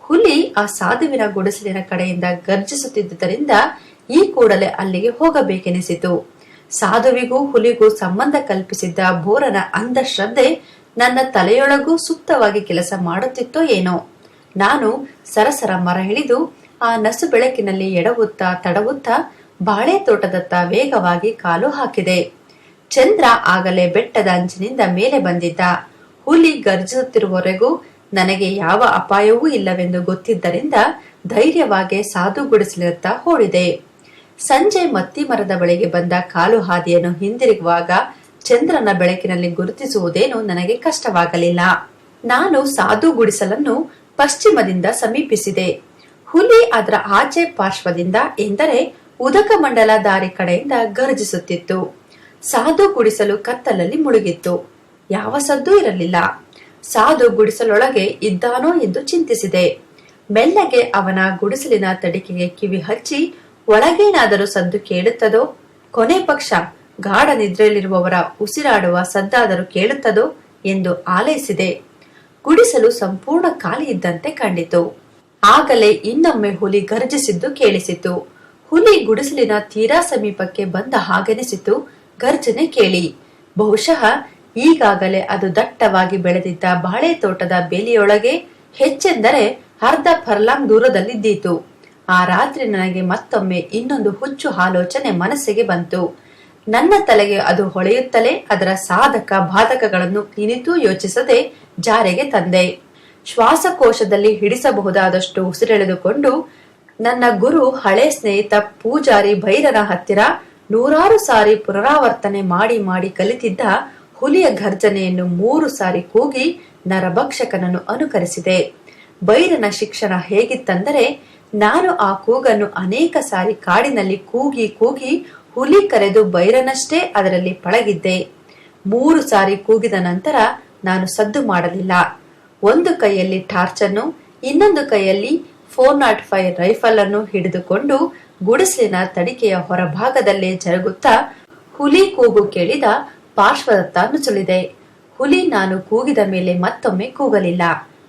ಹುಲಿ ಆ ಸಾಧುವಿನ ಗುಡಿಸಲಿನ ಕಡೆಯಿಂದ ಗರ್ಜಿಸುತ್ತಿದ್ದುದರಿಂದ ಈ ಕೂಡಲೇ ಅಲ್ಲಿಗೆ ಹೋಗಬೇಕೆನಿಸಿತು. ಸಾಧುವಿಗೂ ಹುಲಿಗೂ ಸಂಬಂಧ ಕಲ್ಪಿಸಿದ್ದ ಬೋರನ ಅಂಧಶ್ರದ್ಧೆ ನನ್ನ ತಲೆಯೊಳಗೂ ಸುಪ್ತವಾಗಿ ಕೆಲಸ ಮಾಡುತ್ತಿತ್ತೋ ಏನೋ. ನಾನು ಸರಸರ ಮರ ಹಿಡಿದು ಆ ನಸು ಬೆಳಕಿನಲ್ಲಿ ಎಡವುತ್ತಾ ತಡವುತ್ತಾ ಬಾಳೆ ತೋಟದತ್ತ ವೇಗವಾಗಿ ಕಾಲು ಹಾಕಿದೆ. ಚಂದ್ರ ಆಗಲೇ ಬೆಟ್ಟದ ಅಂಚಿನಿಂದ ಮೇಲೆ ಬಂದಿದ್ದ. ಹುಲಿ ಗರ್ಜಿಸುತ್ತಿರುವವರೆಗೂ ನನಗೆ ಯಾವ ಅಪಾಯವೂ ಇಲ್ಲವೆಂದು ಗೊತ್ತಿದ್ದರಿಂದ ಧೈರ್ಯವಾಗಿ ಸಾಧು ಗುಡಿಸಲತ್ತ ಓಡಿದೆ. ಸಂಜೆ ಮತ್ತಿ ಮರದ ಬಳಿಗೆ ಬಂದ ಕಾಲು ಹಾದಿಯನ್ನು ಹಿಂದಿರುಗುವಾಗ ಚಂದ್ರನ ಬೆಳಕಿನಲ್ಲಿ ಗುರುತಿಸುವುದೇನು ನನಗೆ ಕಷ್ಟವಾಗಲಿಲ್ಲ. ನಾನು ಸಾಧು ಗುಡಿಸಲನ್ನು ಪಶ್ಚಿಮದಿಂದ ಸಮೀಪಿಸಿದೆ. ಹುಲಿ ಅದರ ಆಚೆ ಪಾರ್ಶ್ವದಿಂದ ಎಂದರೆ ಉದಕ ಮಂಡಲ ದಾರಿ ಕಡೆಯಿಂದ ಗರ್ಜಿಸುತ್ತಿತ್ತು. ಸಾಧು ಗುಡಿಸಲು ಕತ್ತಲಲ್ಲಿ ಮುಳುಗಿತ್ತು. ಯಾವ ಸದ್ದು ಇರಲಿಲ್ಲ. ಸಾಧು ಗುಡಿಸಲೊಳಗೆ ಇದ್ದಾನೋ ಎಂದು ಚಿಂತಿಸಿದೆ. ಮೆಲ್ಲಗೆ ಅವನ ಗುಡಿಸಲಿನ ತಡಿಕೆಗೆ ಕಿವಿ ಹಚ್ಚಿ ಒಳಗೇನಾದರೂ ಸದ್ದು ಕೇಳುತ್ತದೋ, ಕೊನೆ ಪಕ್ಷ ಗಾಢ ನಿದ್ರೆಯಲ್ಲಿರುವವರ ಉಸಿರಾಡುವ ಸದ್ದಾದರೂ ಕೇಳುತ್ತದೋ ಎಂದು ಆಲೈಸಿದೆ. ಗುಡಿಸಲು ಸಂಪೂರ್ಣ ಖಾಲಿ ಇದ್ದಂತೆ ಕಂಡಿತು. ಆಗಲೇ ಇನ್ನೊಮ್ಮೆ ಹುಲಿ ಗರ್ಜಿಸಿದ್ದು ಕೇಳಿಸಿತು. ಹುಲಿ ಗುಡಿಸಲಿನ ತೀರಾ ಸಮೀಪಕ್ಕೆ ಬಂದ ಹಾಗೆನಿಸಿತು ಗರ್ಜನೆ ಕೇಳಿ. ಬಹುಶಃ ಈಗಾಗಲೇ ಅದು ದಟ್ಟವಾಗಿ ಬೆಳೆದಿದ್ದ ಬಾಳೆ ತೋಟದ ಬೇಲಿಯೊಳಗೆ ಹೆಚ್ಚೆಂದರೆ ಅರ್ಧ ಫರ್ಲಾಂಗ್ ದೂರದಲ್ಲಿದ್ದೀತು. ಆ ರಾತ್ರಿ ನನಗೆ ಮತ್ತೊಮ್ಮೆ ಇನ್ನೊಂದು ಹುಚ್ಚು ಆಲೋಚನೆ ಮನಸ್ಸಿಗೆ ಬಂತು. ನನ್ನ ತಲೆಗೆ ಅದು ಹೊಳೆಯುತ್ತಲೇ ಅದರ ಸಾಧಕ ಬಾಧಕಗಳನ್ನು ಇನಿತೂ ಯೋಚಿಸದೆ ಜಾರಿಗೆ ತಂದೆ. ಶ್ವಾಸಕೋಶದಲ್ಲಿ ಹಿಡಿಸಬಹುದಾದಷ್ಟು ಉಸಿರೆಳೆದುಕೊಂಡು ನನ್ನ ಗುರು ಹಳೆ ಸ್ನೇಹಿತ ಪೂಜಾರಿ ಭೈರನ ಹತ್ತಿರ ನೂರಾರು ಸಾರಿ ಪುನರಾವರ್ತನೆ ಮಾಡಿ ಮಾಡಿ ಕಲಿತಿದ್ದ ಹುಲಿಯ ಘರ್ಜನೆಯನ್ನು ಮೂರು ಸಾರಿ ಕೂಗಿ ನರಭಕ್ಷಕನನ್ನು ಅನುಕರಿಸಿದೆ. ಭೈರನ ಶಿಕ್ಷಣ ಹೇಗಿತ್ತಂದರೆ ನಾನು ಆ ಕೂಗನ್ನು ಅನೇಕ ಸಾರಿ ಕಾಡಿನಲ್ಲಿ ಕೂಗಿ ಕೂಗಿ ಹುಲಿ ಕರೆದು ಬೈರನಷ್ಟೇ ಅದರಲ್ಲಿ ಪಳಗಿದ್ದೆ. ಮೂರು ಸಾರಿ ಕೂಗಿದ ನಂತರ ನಾನು ಸದ್ದು ಮಾಡಲಿಲ್ಲ. ಒಂದು ಕೈಯಲ್ಲಿ ಟಾರ್ಚನ್ನು, ಇನ್ನೊಂದು ಕೈಯಲ್ಲಿ ಫೋರ್ ನಾಟ್ ಫೈವ್ ರೈಫಲ್ ಅನ್ನು ಹಿಡಿದುಕೊಂಡು ಗುಡಿಸಲಿನ ತಡಿಕೆಯ ಹೊರಭಾಗದಲ್ಲೇ ಜರುಗುತ್ತಾ ಹುಲಿ ಕೂಗು ಕೇಳಿದ ಪಾರ್ಶ್ವದತ್ತ ನುಸುಳಿದೆ. ಹುಲಿ ನಾನು ಕೂಗಿದ ಮೇಲೆ ಮತ್ತೊಮ್ಮೆ ಕೂಗಲಿಲ್ಲ.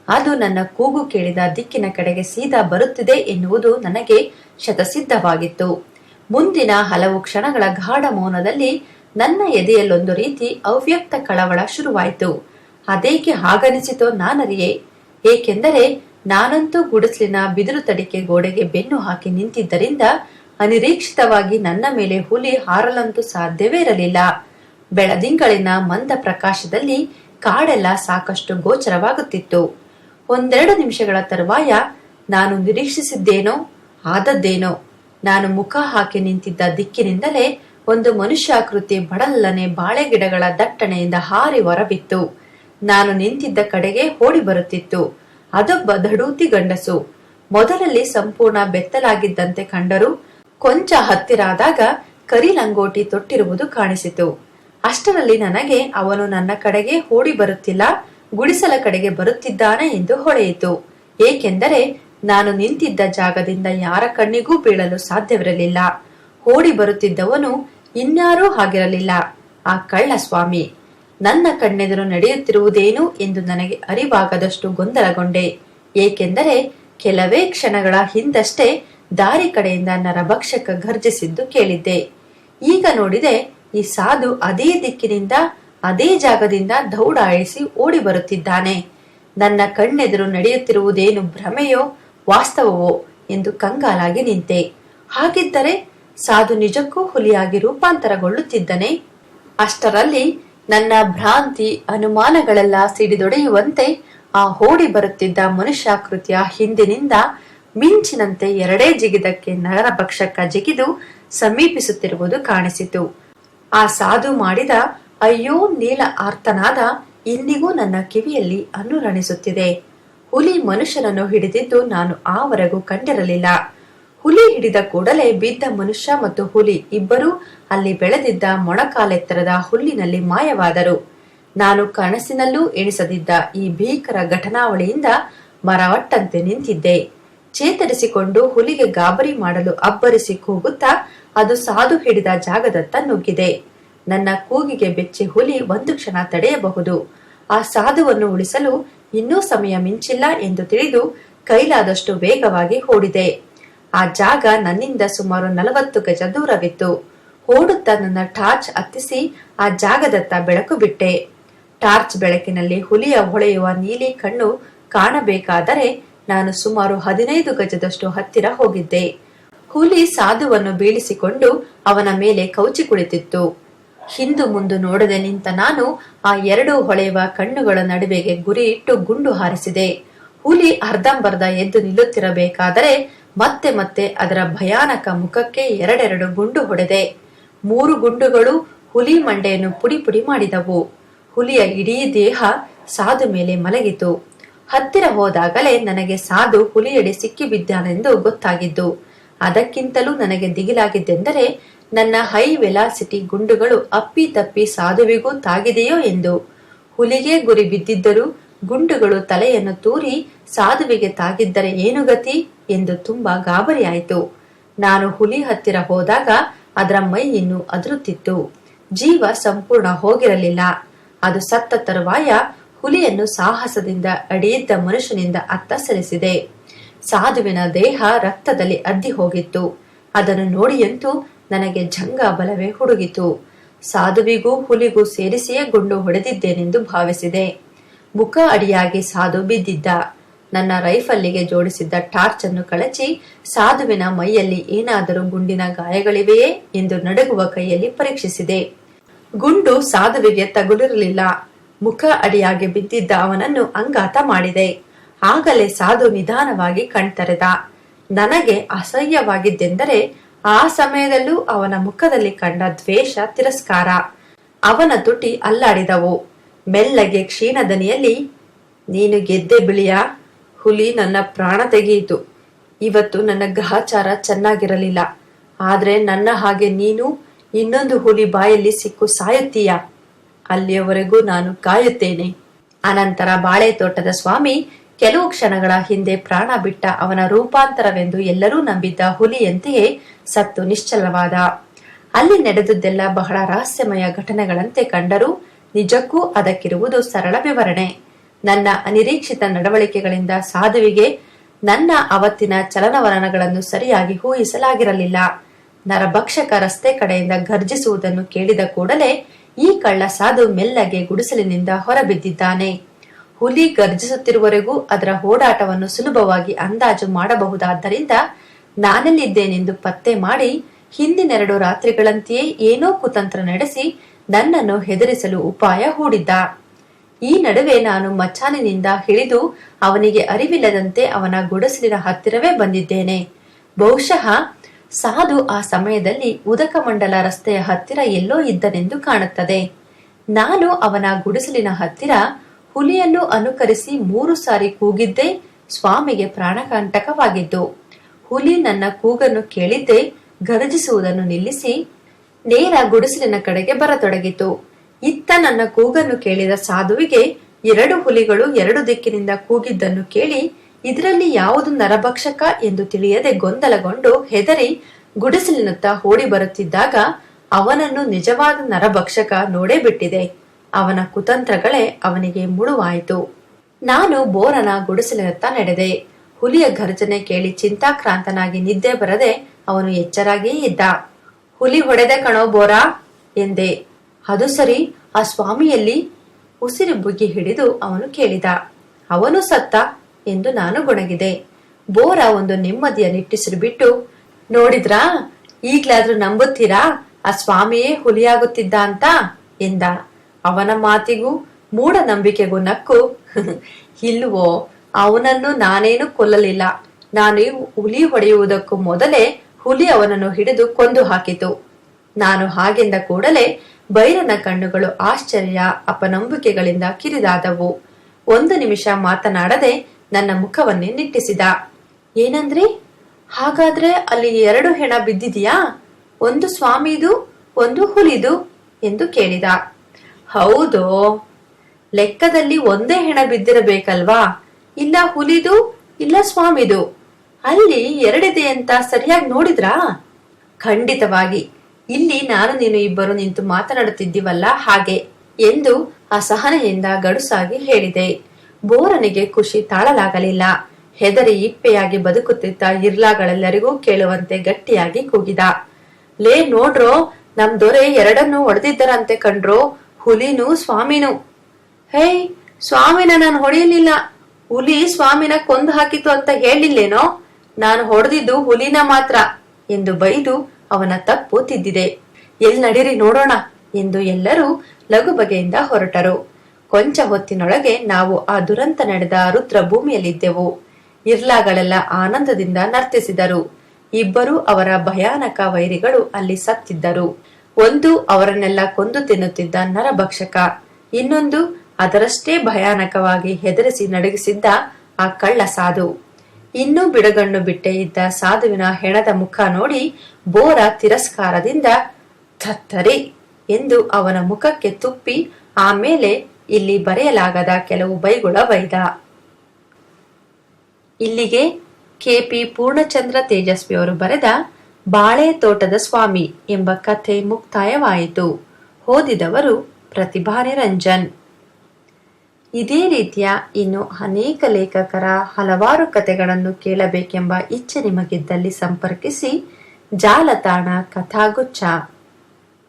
ಅದು ನನ್ನ ಕೂಗು ಕೇಳಿದ ದಿಕ್ಕಿನ ಕಡೆಗೆ ಸೀದಾ ಬರುತ್ತಿದೆ ಎನ್ನುವುದು ನನಗೆ ಶತಸಿದ್ಧವಾಗಿತ್ತು. ಮುಂದಿನ ಹಲವು ಕ್ಷಣಗಳ ಗಾಢ ಮೌನದಲ್ಲಿ ನನ್ನ ಎದೆಯಲ್ಲೊಂದು ರೀತಿ ಅವ್ಯಕ್ತ ಕಳವಳ ಶುರುವಾಯಿತು. ಅದೇಕೆ ಹಾಗನಿಸಿತೋ ನಾನರಿಯೇ. ಏಕೆಂದರೆ ನಾನಂತೂ ಗುಡಿಸಲಿನ ಬಿದಿರು ತಡಿಕೆ ಗೋಡೆಗೆ ಬೆನ್ನು ಹಾಕಿ ನಿಂತಿದ್ದರಿಂದ ಅನಿರೀಕ್ಷಿತವಾಗಿ ನನ್ನ ಮೇಲೆ ಹುಲಿ ಹಾರಲಂತೂ ಸಾಧ್ಯವೇ ಇರಲಿಲ್ಲ. ಬೆಳದಿಂಗಳಿನ ಮಂದ ಪ್ರಕಾಶದಲ್ಲಿ ಕಾಡೆಲ್ಲ ಸಾಕಷ್ಟು ಗೋಚರವಾಗುತ್ತಿತ್ತು. ಒಂದೆರಡು ನಿಮಿಷಗಳ ತರುವಾಯ ನಾನು ನಿರೀಕ್ಷಿಸಿದ್ದೇನೋ, ಆದದ್ದೇನೋ. ನಾನು ಮುಖ ಹಾಕಿ ನಿಂತಿದ್ದ ದಿಕ್ಕಿನಿಂದಲೇ ಒಂದು ಮನುಷ್ಯಾಕೃತಿ ಬಡಲ್ಲನೆ ಬಾಳೆ ಗಿಡಗಳ ದಟ್ಟಣೆಯಿಂದ ಹಾರಿ ಹೊರಬಿತ್ತು. ನಾನು ನಿಂತಿದ್ದ ಕಡೆಗೆ ಓಡಿ ಬರುತ್ತಿತ್ತು. ಅದೊಬ್ಬ ದಡೂತಿ ಗಂಡಸು. ಮೊದಲಲ್ಲಿ ಸಂಪೂರ್ಣ ಬೆತ್ತಲಾಗಿದ್ದಂತೆ ಕಂಡರು ಕೊಂಚ ಹತ್ತಿರಾದಾಗ ಕರಿ ಲಂಗೋಟಿ ತೊಟ್ಟಿರುವುದು ಕಾಣಿಸಿತು. ಅಷ್ಟರಲ್ಲಿ ನನಗೆ ಅವನು ನನ್ನ ಕಡೆಗೆ ಓಡಿ ಬರುತ್ತಿಲ್ಲ, ಗುಡಿಸಲ ಕಡೆಗೆ ಬರುತ್ತಿದ್ದಾನೆ ಎಂದು ಹೊಳೆಯಿತು. ಏಕೆಂದರೆ ನಾನು ನಿಂತಿದ್ದ ಜಾಗದಿಂದ ಯಾರ ಕಣ್ಣಿಗೂ ಬೀಳಲು ಸಾಧ್ಯವಿರಲಿಲ್ಲ. ಓಡಿ ಬರುತ್ತಿದ್ದವನು ಇನ್ಯಾರೂ ಆಗಿರಲಿಲ್ಲ. ಆ ಕಳ್ಳ ಸ್ವಾಮಿ ನನ್ನ ಕಣ್ಣೆದುರು ನಡೆಯುತ್ತಿರುವುದೇನು ಎಂದು ನನಗೆ ಅರಿವಾಗದಷ್ಟು ಗೊಂದಲಗೊಂಡೆ. ಏಕೆಂದರೆ ಕೆಲವೇ ಕ್ಷಣಗಳ ಹಿಂದಷ್ಟೇ ದಾರಿ ಕಡೆಯಿಂದ ನರಭಕ್ಷಕ ಗರ್ಜಿಸಿದ್ದು ಕೇಳಿದ್ದೆ. ಈಗ ನೋಡಿದೆ, ಈ ಸಾಧು ಅದೇ ದಿಕ್ಕಿನಿಂದ, ಅದೇ ಜಾಗದಿಂದ ದೌಡಾಯಿಸಿ ಓಡಿ ಬರುತ್ತಿದ್ದಾನೆ ನನ್ನ ಕಣ್ಣೆದುರು ನಡೆಯುತ್ತಿರುವುದೇನು ಭ್ರಮೆಯೋ, ವಾಸ್ತವವೋ ಎಂದು ಕಂಗಾಲಾಗಿ ನಿಂತೆ. ಹಾಗಿದ್ದರೆ ಸಾಧು ನಿಜಕ್ಕೂ ಹುಲಿಯಾಗಿ ರೂಪಾಂತರಗೊಳ್ಳುತ್ತಿದ್ದನೆ? ಅಷ್ಟರಲ್ಲಿ ನನ್ನ ಭ್ರಾಂತಿ ಅನುಮಾನಗಳೆಲ್ಲ ಸಿಡಿದೊಡೆಯುವಂತೆ ಆ ಓಡಿ ಬರುತ್ತಿದ್ದ ಮನುಷ್ಯಾಕೃತಿಯ ಹಿಂದಿನಿಂದ ಮಿಂಚಿನಂತೆ ಎರಡೇ ಜಿಗಿದಕ್ಕೆ ನರಭಕ್ಷಕ ಜಿಗಿದು ಸಮೀಪಿಸುತ್ತಿರುವುದು ಕಾಣಿಸಿತು. ಆ ಸಾಧು ಮಾಡಿದ ಅಯ್ಯೋ ನೀಲ ಆರ್ತನಾದ ಇಂದಿಗೂ ನನ್ನ ಕಿವಿಯಲ್ಲಿ ಅನುರಣಿಸುತ್ತಿದೆ. ಹುಲಿ ಮನುಷ್ಯನನ್ನು ಹಿಡಿದಿದ್ದು ನಾನು ಆವರೆಗೂ ಕಂಡಿರಲಿಲ್ಲ. ಹುಲಿ ಹಿಡಿದ ಕೂಡಲೇ ಬಿದ್ದ ಮನುಷ್ಯ ಮತ್ತು ಹುಲಿ ಇಬ್ಬರೂ ಅಲ್ಲಿ ಬೆಳೆದಿದ್ದ ಮೊಣಕಾಲೆತ್ತರದ ಹುಲ್ಲಿನಲ್ಲಿ ಮಾಯವಾದರು. ನಾನು ಕನಸಿನಲ್ಲೂ ಎಣಿಸದಿದ್ದ ಈ ಭೀಕರ ಘಟನಾವಳಿಯಿಂದ ಮರವಟ್ಟಂತೆ ನಿಂತಿದ್ದೆ. ಚೇತರಿಸಿಕೊಂಡು ಹುಲಿಗೆ ಗಾಬರಿ ಮಾಡಲು ಅಬ್ಬರಿಸಿ ಕೂಗುತ್ತಾ ಅದು ಸಾಧು ಹಿಡಿದ ಜಾಗದತ್ತ ನುಗ್ಗಿದೆ ನನ್ನ ಕೂಗಿಗೆ ಬೆಚ್ಚಿ ಹುಲಿ ಒಂದು ಕ್ಷಣ ತಡೆಯಬಹುದು. ಆ ಸಾಧುವನ್ನು ಉಳಿಸಲು ಇನ್ನೂ ಸಮಯ ಮಿಂಚಿಲ್ಲ ಎಂದು ತಿಳಿದು ಕೈಲಾದಷ್ಟು ವೇಗವಾಗಿ ಓಡಿದೆ. ಆ ಜಾಗ ನನ್ನಿಂದ ಸುಮಾರು ನಲವತ್ತು ಗಜ ದೂರವಿತ್ತು. ಓಡುತ್ತ ನನ್ನ ಟಾರ್ಚ್ ಹತ್ತಿಸಿ ಆ ಜಾಗದತ್ತ ಬೆಳಕು ಬಿಟ್ಟೆ. ಟಾರ್ಚ್ ಬೆಳಕಿನಲ್ಲಿ ಹುಲಿಯ ಹೊಳೆಯುವ ನೀಲಿ ಕಣ್ಣು ಕಾಣಬೇಕಾದರೆ ನಾನು ಸುಮಾರು ಹದಿನೈದು ಗಜದಷ್ಟು ಹತ್ತಿರ ಹೋಗಿದ್ದೆ. ಹುಲಿ ಸಾಧುವನ್ನು ಬೀಳಿಸಿಕೊಂಡು ಅವನ ಮೇಲೆ ಕೌಚಿ ಕುಳಿತಿತ್ತು. ಹಿಂದು ಮುಂದು ನೋಡದೆ ನಿಂತ ನಾನು ಆ ಎರಡು ಹೊಳೆಯುವ ಕಣ್ಣುಗಳ ನಡುವೆಗೆ ಗುರಿ ಇಟ್ಟು ಗುಂಡು ಹಾರಿಸಿದೆ. ಹುಲಿ ಅರ್ಧಂಬರ್ಧ ಎದ್ದು ನಿಲ್ಲುತ್ತಿರಬೇಕಾದರೆ ಮತ್ತೆ ಮತ್ತೆ ಅದರ ಭಯಾನಕ ಮುಖಕ್ಕೆ ಎರಡೆರಡು ಗುಂಡು ಹೊಡೆದೆ. ಮೂರು ಗುಂಡುಗಳು ಹುಲಿ ಮಂಡೆಯನ್ನು ಪುಡಿ ಪುಡಿ ಮಾಡಿದವು. ಹುಲಿಯ ಇಡೀ ದೇಹ ಸಾಧು ಮೇಲೆ ಮಲಗಿತು. ಹತ್ತಿರ ಹೋದಾಗಲೇ ನನಗೆ ಸಾಧು ಹುಲಿಯಡಿ ಸಿಕ್ಕಿಬಿದ್ದಾನೆಂದು ಗೊತ್ತಾಗಿದ್ದು. ಅದಕ್ಕಿಂತಲೂ ನನಗೆ ದಿಗಿಲಾಗಿದ್ದೆಂದರೆ ನನ್ನ ಹೈ ವೆಲಾಸಿಟಿ ಗುಂಡುಗಳು ಅಪ್ಪಿ ತಪ್ಪಿ ಸಾಧುವಿಗೂ ತಾಗಿದೆಯೋ ಎಂದು. ಹುಲಿಗೆ ಗುರಿ ಬಿದ್ದಿದ್ದರೂ ಗುಂಡುಗಳು ತಲೆಯನ್ನು ತೂರಿ ಸಾಧುವಿಗೆ ತಾಗಿದ್ದರೆ ಏನು ಗತಿ? ಎಂದು ತುಂಬಾ ಗಾಬರಿಯಾಯಿತು ನಾನು ಹುಲಿ ಹತ್ತಿರ ಹೋದಾಗ ಅದರ ಮೈ ಇನ್ನೂ ಅದರುತ್ತಿತ್ತು. ಜೀವ ಸಂಪೂರ್ಣ ಹೋಗಿರಲಿಲ್ಲ. ಅದು ಸತ್ತ ತರುವಾಯ ಹುಲಿಯನ್ನು ಸಾಹಸದಿಂದ ಅಡಿಯಿದ್ದ ಮನುಷ್ಯನಿಂದ ಅತ್ತ ಸರಿಸಿದೆ ಸಾಧುವಿನ ದೇಹ ರಕ್ತದಲ್ಲಿ ಅದ್ದಿ ಹೋಗಿತ್ತು. ಅದನ್ನು ನೋಡಿಯಂತೂ ನನಗೆ ಜಂಗ ಬಲವೇ ಹುಡುಗಿತು. ಸಾಧುವಿಗೂ ಹುಲಿಗೂ ಸೇರಿಸಿಯೇ ಗುಂಡು ಹೊಡೆದಿದ್ದೇನೆಂದು ಭಾವಿಸಿದೆ. ಮುಖ ಅಡಿಯಾಗಿ ಸಾಧು ಬಿದ್ದಿದ್ದ. ನನ್ನ ರೈಫಲ್ಲಿಗೆ ಜೋಡಿಸಿದ್ದ ಟಾರ್ಚ್ ಅನ್ನು ಕಳಚಿ ಸಾಧುವಿನ ಮೈಯಲ್ಲಿ ಏನಾದರೂ ಗುಂಡಿನ ಗಾಯಗಳಿವೆಯೇ ಎಂದು ನಡುಗುವ ಕೈಯಲ್ಲಿ ಪರೀಕ್ಷಿಸಿದೆ. ಗುಂಡು ಸಾಧುವಿಗೆ ತಗುಲಿರಲಿಲ್ಲ. ಮುಖ ಅಡಿಯಾಗಿ ಬಿದ್ದಿದ್ದ ಅವನನ್ನು ಅಂಗಾತ ಮಾಡಿದೆ. ಆಗಲೇ ಸಾಧು ನಿಧಾನವಾಗಿ ಕಣ್ತೆರೆದ. ನನಗೆ ಅಸಹ್ಯವಾಗಿದ್ದೆಂದರೆ ಆ ಸಮಯದಲ್ಲೂ ಅವನ ಮುಖದಲ್ಲಿ ಕಂಡ ದ್ವೇಷ, ತಿರಸ್ಕಾರ. ಅವನ ತುಟಿ ಅಲ್ಲಾಡಿದವು. ಮೆಲ್ಲಗೆ ಕ್ಷೀಣದನಿಯಲ್ಲಿ, ನೀನು ಗೆದ್ದೆ ಬಿಳಿಯ ಹುಲಿ ನನ್ನ ಪ್ರಾಣ ತೆಗೆಯಿತು. ಇವತ್ತು ನನ್ನ ಗ್ರಹಚಾರ ಚೆನ್ನಾಗಿರಲಿಲ್ಲ. ಆದ್ರೆ ನನ್ನ ಹಾಗೆ ನೀನು ಇನ್ನೊಂದು ಹುಲಿ ಬಾಯಲ್ಲಿ ಸಿಕ್ಕು ಸಾಯುತ್ತೀಯ? ಅಲ್ಲಿಯವರೆಗೂ ನಾನು ಕಾಯುತ್ತೇನೆ. ಅನಂತರ ಬಾಳೆ ತೋಟದ ಸ್ವಾಮಿ ಕೆಲವು ಕ್ಷಣಗಳ ಹಿಂದೆ ಪ್ರಾಣ ಬಿಟ್ಟ ಅವನ ರೂಪಾಂತರವೆಂದು ಎಲ್ಲರೂ ನಂಬಿದ್ದ ಹುಲಿಯಂತೆಯೇ ಸತ್ತು ನಿಶ್ಚಲವಾದ. ಅಲ್ಲಿ ನಡೆದುದೆಲ್ಲ ಬಹಳ ರಹಸ್ಯಮಯ ಘಟನೆಗಳಂತೆ ಕಂಡರೂ ನಿಜಕ್ಕೂ ಅದಕ್ಕಿರುವುದು ಸರಳ ವಿವರಣೆ. ನನ್ನ ಅನಿರೀಕ್ಷಿತ ನಡವಳಿಕೆಗಳಿಂದ ಸಾಧುವಿಗೆ ನನ್ನ ಅವತ್ತಿನ ಚಲನವಲನಗಳನ್ನು ಸರಿಯಾಗಿ ಊಹಿಸಲಾಗಿರಲಿಲ್ಲ. ನರಭಕ್ಷಕ ರಸ್ತೆ ಕಡೆಯಿಂದ ಗರ್ಜಿಸುವುದನ್ನು ಕೇಳಿದ ಕೂಡಲೇ ಈ ಕಳ್ಳ ಸಾಧು ಮೆಲ್ಲಗೆ ಗುಡಿಸಲಿನಿಂದ ಹೊರಬಿದ್ದಿದ್ದಾನೆ. ಹುಲಿ ಗರ್ಜಿಸುತ್ತಿರುವವರೆಗೂ ಅದರ ಓಡಾಟವನ್ನು ಸುಲಭವಾಗಿ ಅಂದಾಜು ಮಾಡಬಹುದಾದ್ದರಿಂದ ನಾನೆಲ್ಲಿದ್ದೇನೆಂದು ಪತ್ತೆ ಮಾಡಿ ಹಿಂದಿನೆರಡು ರಾತ್ರಿಗಳಂತೆಯೇ ಏನೋ ಕುತಂತ್ರ ನಡೆಸಿ ನನ್ನನ್ನು ಹೆದರಿಸಲು ಉಪಾಯ ಹೂಡಿದ್ದ. ಈ ನಡುವೆ ನಾನು ಮಚಾನಿನಿಂದ ಹಿಡಿದು ಅವನಿಗೆ ಅರಿವಿಲ್ಲದಂತೆ ಅವನ ಗುಡಸಲಿನ ಹತ್ತಿರವೇ ಬಂದಿದ್ದೇನೆ. ಬಹುಶಃ ಸಾಧು ಆ ಸಮಯದಲ್ಲಿ ಉದಕಮಂಡಲ ರಸ್ತೆಯ ಹತ್ತಿರ ಎಲ್ಲೋ ಇದ್ದನೆಂದು ಕಾಣುತ್ತದೆ. ನಾನು ಅವನ ಗುಡಿಸಲಿನ ಹತ್ತಿರ ಹುಲಿಯನ್ನು ಅನುಕರಿಸಿ ಮೂರು ಸಾರಿ ಕೂಗಿದ್ದೇ, ಸ್ವಾಮಿಗೆ ಪ್ರಾಣಕಂಟಕವಾಗಿದ್ದು ಹುಲಿ ನನ್ನ ಕೂಗನ್ನು ಕೇಳಿದ್ದೆ, ಗರ್ಜಿಸುವುದನ್ನು ನಿಲ್ಲಿಸಿ ನೇರ ಗುಡಿಸಲಿನ ಕಡೆಗೆ ಬರತೊಡಗಿತು. ಇತ್ತ ನನ್ನ ಕೂಗನ್ನು ಕೇಳಿದ ಸಾಧುವಿಗೆ ಎರಡು ಹುಲಿಗಳು ಎರಡು ದಿಕ್ಕಿನಿಂದ ಕೂಗಿದ್ದನ್ನು ಕೇಳಿ, ಇದರಲ್ಲಿ ಯಾವುದು ನರಭಕ್ಷಕ ಎಂದು ತಿಳಿಯದೆ ಗೊಂದಲಗೊಂಡು ಹೆದರಿ ಗುಡಿಸಲಿನತ್ತ ಓಡಿ ಬರುತ್ತಿದ್ದಾಗ ಅವನನ್ನು ನಿಜವಾದ ನರಭಕ್ಷಕ ನೋಡೇ ಬಿಟ್ಟಿದೆ. ಅವನ ಕುತಂತ್ರಗಳೇ ಅವನಿಗೆ ಮುಳುವಾಯಿತು. ನಾನು ಬೋರನ ಗುಡಿಸಲಿನತ್ತ ನಡೆದೆ. ಹುಲಿಯ ಘರ್ಜನೆ ಕೇಳಿ ಚಿಂತಾಕ್ರಾಂತನಾಗಿ ನಿದ್ದೆ ಬರದೆ ಅವನು ಎಚ್ಚರಾಗಿಯೇ ಇದ್ದ. ಹುಲಿ ಹೊಡೆದೆ ಕಣೋ ಬೋರಾ, ಎಂದೆ. ಅದು ಸರಿ. ಆ ಸ್ವಾಮಿಯಲ್ಲಿ ಉಸಿರು ಬುಗ್ಗಿ ಹಿಡಿದು ಅವನು ಕೇಳಿದ, ಅವನು ಸತ್ತ ಎಂದು ನಾನು ಗೊಣಗಿದೆ. ಬೋರ ಒಂದು ನೆಮ್ಮದಿಯ ನಿಟ್ಟಿಸಿರು ಬಿಟ್ಟು, ನೋಡಿದ್ರಾ, ಈಗ್ಲಾದ್ರೂ ನಂಬುತ್ತೀರಾ, ಆ ಸ್ವಾಮಿಯೇ ಹುಲಿಯಾಗುತ್ತಿದ್ದ ಅಂತ ಎಂದ. ಅವನ ಮಾತಿಗೂ ಮೂಢನಂಬಿಕೆಗೂ ನಕ್ಕು ಇಲ್ವೋ ಅವನನ್ನು ನಾನೇನು ಕೊಲ್ಲಲಿಲ್ಲ. ನಾನು ಹುಲಿ ಹೊಡೆಯುವುದಕ್ಕೂ ಮೊದಲೇ ಹುಲಿ ಅವನನ್ನು ಹಿಡಿದು ಕೊಂದು ಹಾಕಿತು. ನಾನು ಹಾಗೆಂದ ಕೂಡಲೇ ಬೈರನ ಕಣ್ಣುಗಳು ಆಶ್ಚರ್ಯ, ಅಪನಂಬಿಕೆಗಳಿಂದ ಕಿರಿದಾದವು. ಒಂದು ನಿಮಿಷ ಮಾತನಾಡದೆ ನನ್ನ ಮುಖವನ್ನೇ ನಿಟ್ಟಿಸಿದ. ಏನಂದ್ರಿ? ಹಾಗಾದ್ರೆ ಅಲ್ಲಿ ಎರಡು ಹೆಣ ಬಿದ್ದಿದೆಯಾ? ಒಂದು ಸ್ವಾಮಿದು, ಒಂದು ಹುಲಿದು ಎಂದು ಕೇಳಿದ. ಹೌದು. ಲೆಕ್ಕದಲ್ಲಿ ಒಂದೇ ಹೆಣ ಬಿದ್ದಿರಬೇಕಲ್ವಾ? ಇಲ್ಲ ಹುಲಿದು, ಇಲ್ಲ ಸ್ವಾಮಿದು. ಅಲ್ಲಿ ಎರಡಿದೆ ಅಂತ ಸರಿಯಾಗಿ ನೋಡಿದ್ರಾ? ಖಂಡಿತವಾಗಿ. ಇಲ್ಲಿ ನಾನು, ನೀನು ಇಬ್ಬರು ನಿಂತು ಮಾತನಾಡುತ್ತಿದ್ದೀವಲ್ಲ? ಹಾಗೆ ಎಂದು ಅಸಹನೆಯಿಂದ ಗಡುಸಾಗಿ ಹೇಳಿದೆ. ಬೋರನಿಗೆ ಖುಷಿ ತಾಳಲಾಗಲಿಲ್ಲ. ಹೆದರಿ ಇಪ್ಪೆಯಾಗಿ ಬದುಕುತ್ತಿದ್ದ ಇರ್ಲಾಗಳೆಲ್ಲರಿಗೂ ಕೇಳುವಂತೆ ಗಟ್ಟಿಯಾಗಿ ಕೂಗಿದ. ಲೇ ನೋಡ್ರೋ, ನಮ್ ದೊರೆ ಎರಡನ್ನು ಹೊಡೆದಿದ್ದರಂತೆ ಕಣ್ರೋ ಹುಲಿನೂ ಸ್ವಾಮಿನೂ. ಹೇಯ್, ಸ್ವಾಮಿನ ನಾನು ಹೊಡೆಯಲಿಲ್ಲ. ಹುಲಿ ಸ್ವಾಮಿನ ಕೊಂದು ಹಾಕಿತು ಅಂತ ಹೇಳಿಲ್ಲೇನೋ? ನಾನು ಹೊಡೆದಿದ್ದು ಹುಲಿನ ಮಾತ್ರ ಎಂದು ಬೈದು ಅವನ ತಪ್ಪು ತಿದ್ದಿದೆ. ಎಲ್ ನಡೀರಿ ನೋಡೋಣ ಎಂದು ಎಲ್ಲರೂ ಲಘು ಬಗೆಯಿಂದ ಹೊರಟರು. ಕೊಂಚ ಹೊತ್ತಿನೊಳಗೆ ನಾವು ಆ ದುರಂತ ನಡೆದ ರುದ್ರ ಭೂಮಿಯಲ್ಲಿದ್ದೆವು. ಇರ್ಲಾಗಳೆಲ್ಲ ಆನಂದದಿಂದ ನರ್ತಿಸಿದರು. ಇಬ್ಬರು ಅವರ ಭಯಾನಕ ವೈರಿಗಳು ಅಲ್ಲಿ ಸತ್ತಿದ್ದರು. ಒಂದು ಅವರನ್ನೆಲ್ಲ ಕೊಂದು ತಿನ್ನುತ್ತಿದ್ದ ನರಭಕ್ಷಕ, ಇನ್ನೊಂದು ಅದರಷ್ಟೇ ಭಯಾನಕವಾಗಿ ಹೆದರಿಸಿ ನಡಗಿಸಿದ್ದ ಆ ಕಳ್ಳ ಸಾಧು ಇನ್ನೂ ಬಿಡಗಣ್ಣು ಬಿಟ್ಟೆ ಇದ್ದ ಸಾಧುವಿನ ಹೆಣದ ಮುಖ ನೋಡಿ ಬೋರ ತಿರಸ್ಕಾರದಿಂದ ಥತ್ತರಿ ಎಂದು ಅವನ ಮುಖಕ್ಕೆ ತುಪ್ಪಿ ಆಮೇಲೆ ಇಲ್ಲಿ ಬರೆಯಲಾಗದ ಕೆಲವು ಬೈಗುಳ ಬೈದ. ಇಲ್ಲಿಗೆ ಕೆಪಿ ಪೂರ್ಣಚಂದ್ರ ತೇಜಸ್ವಿಯವರು ಬರೆದ ಬಾಳೆ ತೋಟದ ಸ್ವಾಮಿ ಎಂಬ ಕಥೆ ಮುಕ್ತಾಯವಾಯಿತು. ಓದಿದವರು ಪ್ರತಿಭಾ ನಿರಂಜನ್ ಇದೇ ರೀತಿಯ ಇನ್ನು ಅನೇಕ ಲೇಖಕರ ಹಲವಾರು ಕಥೆಗಳನ್ನು ಕೇಳಬೇಕೆಂಬ ಇಚ್ಛೆ ನಿಮಗಿದ್ದಲ್ಲಿ ಸಂಪರ್ಕಿಸಿ ಜಾಲತಾಣ ಕಥಾಗುಚ್ಛ.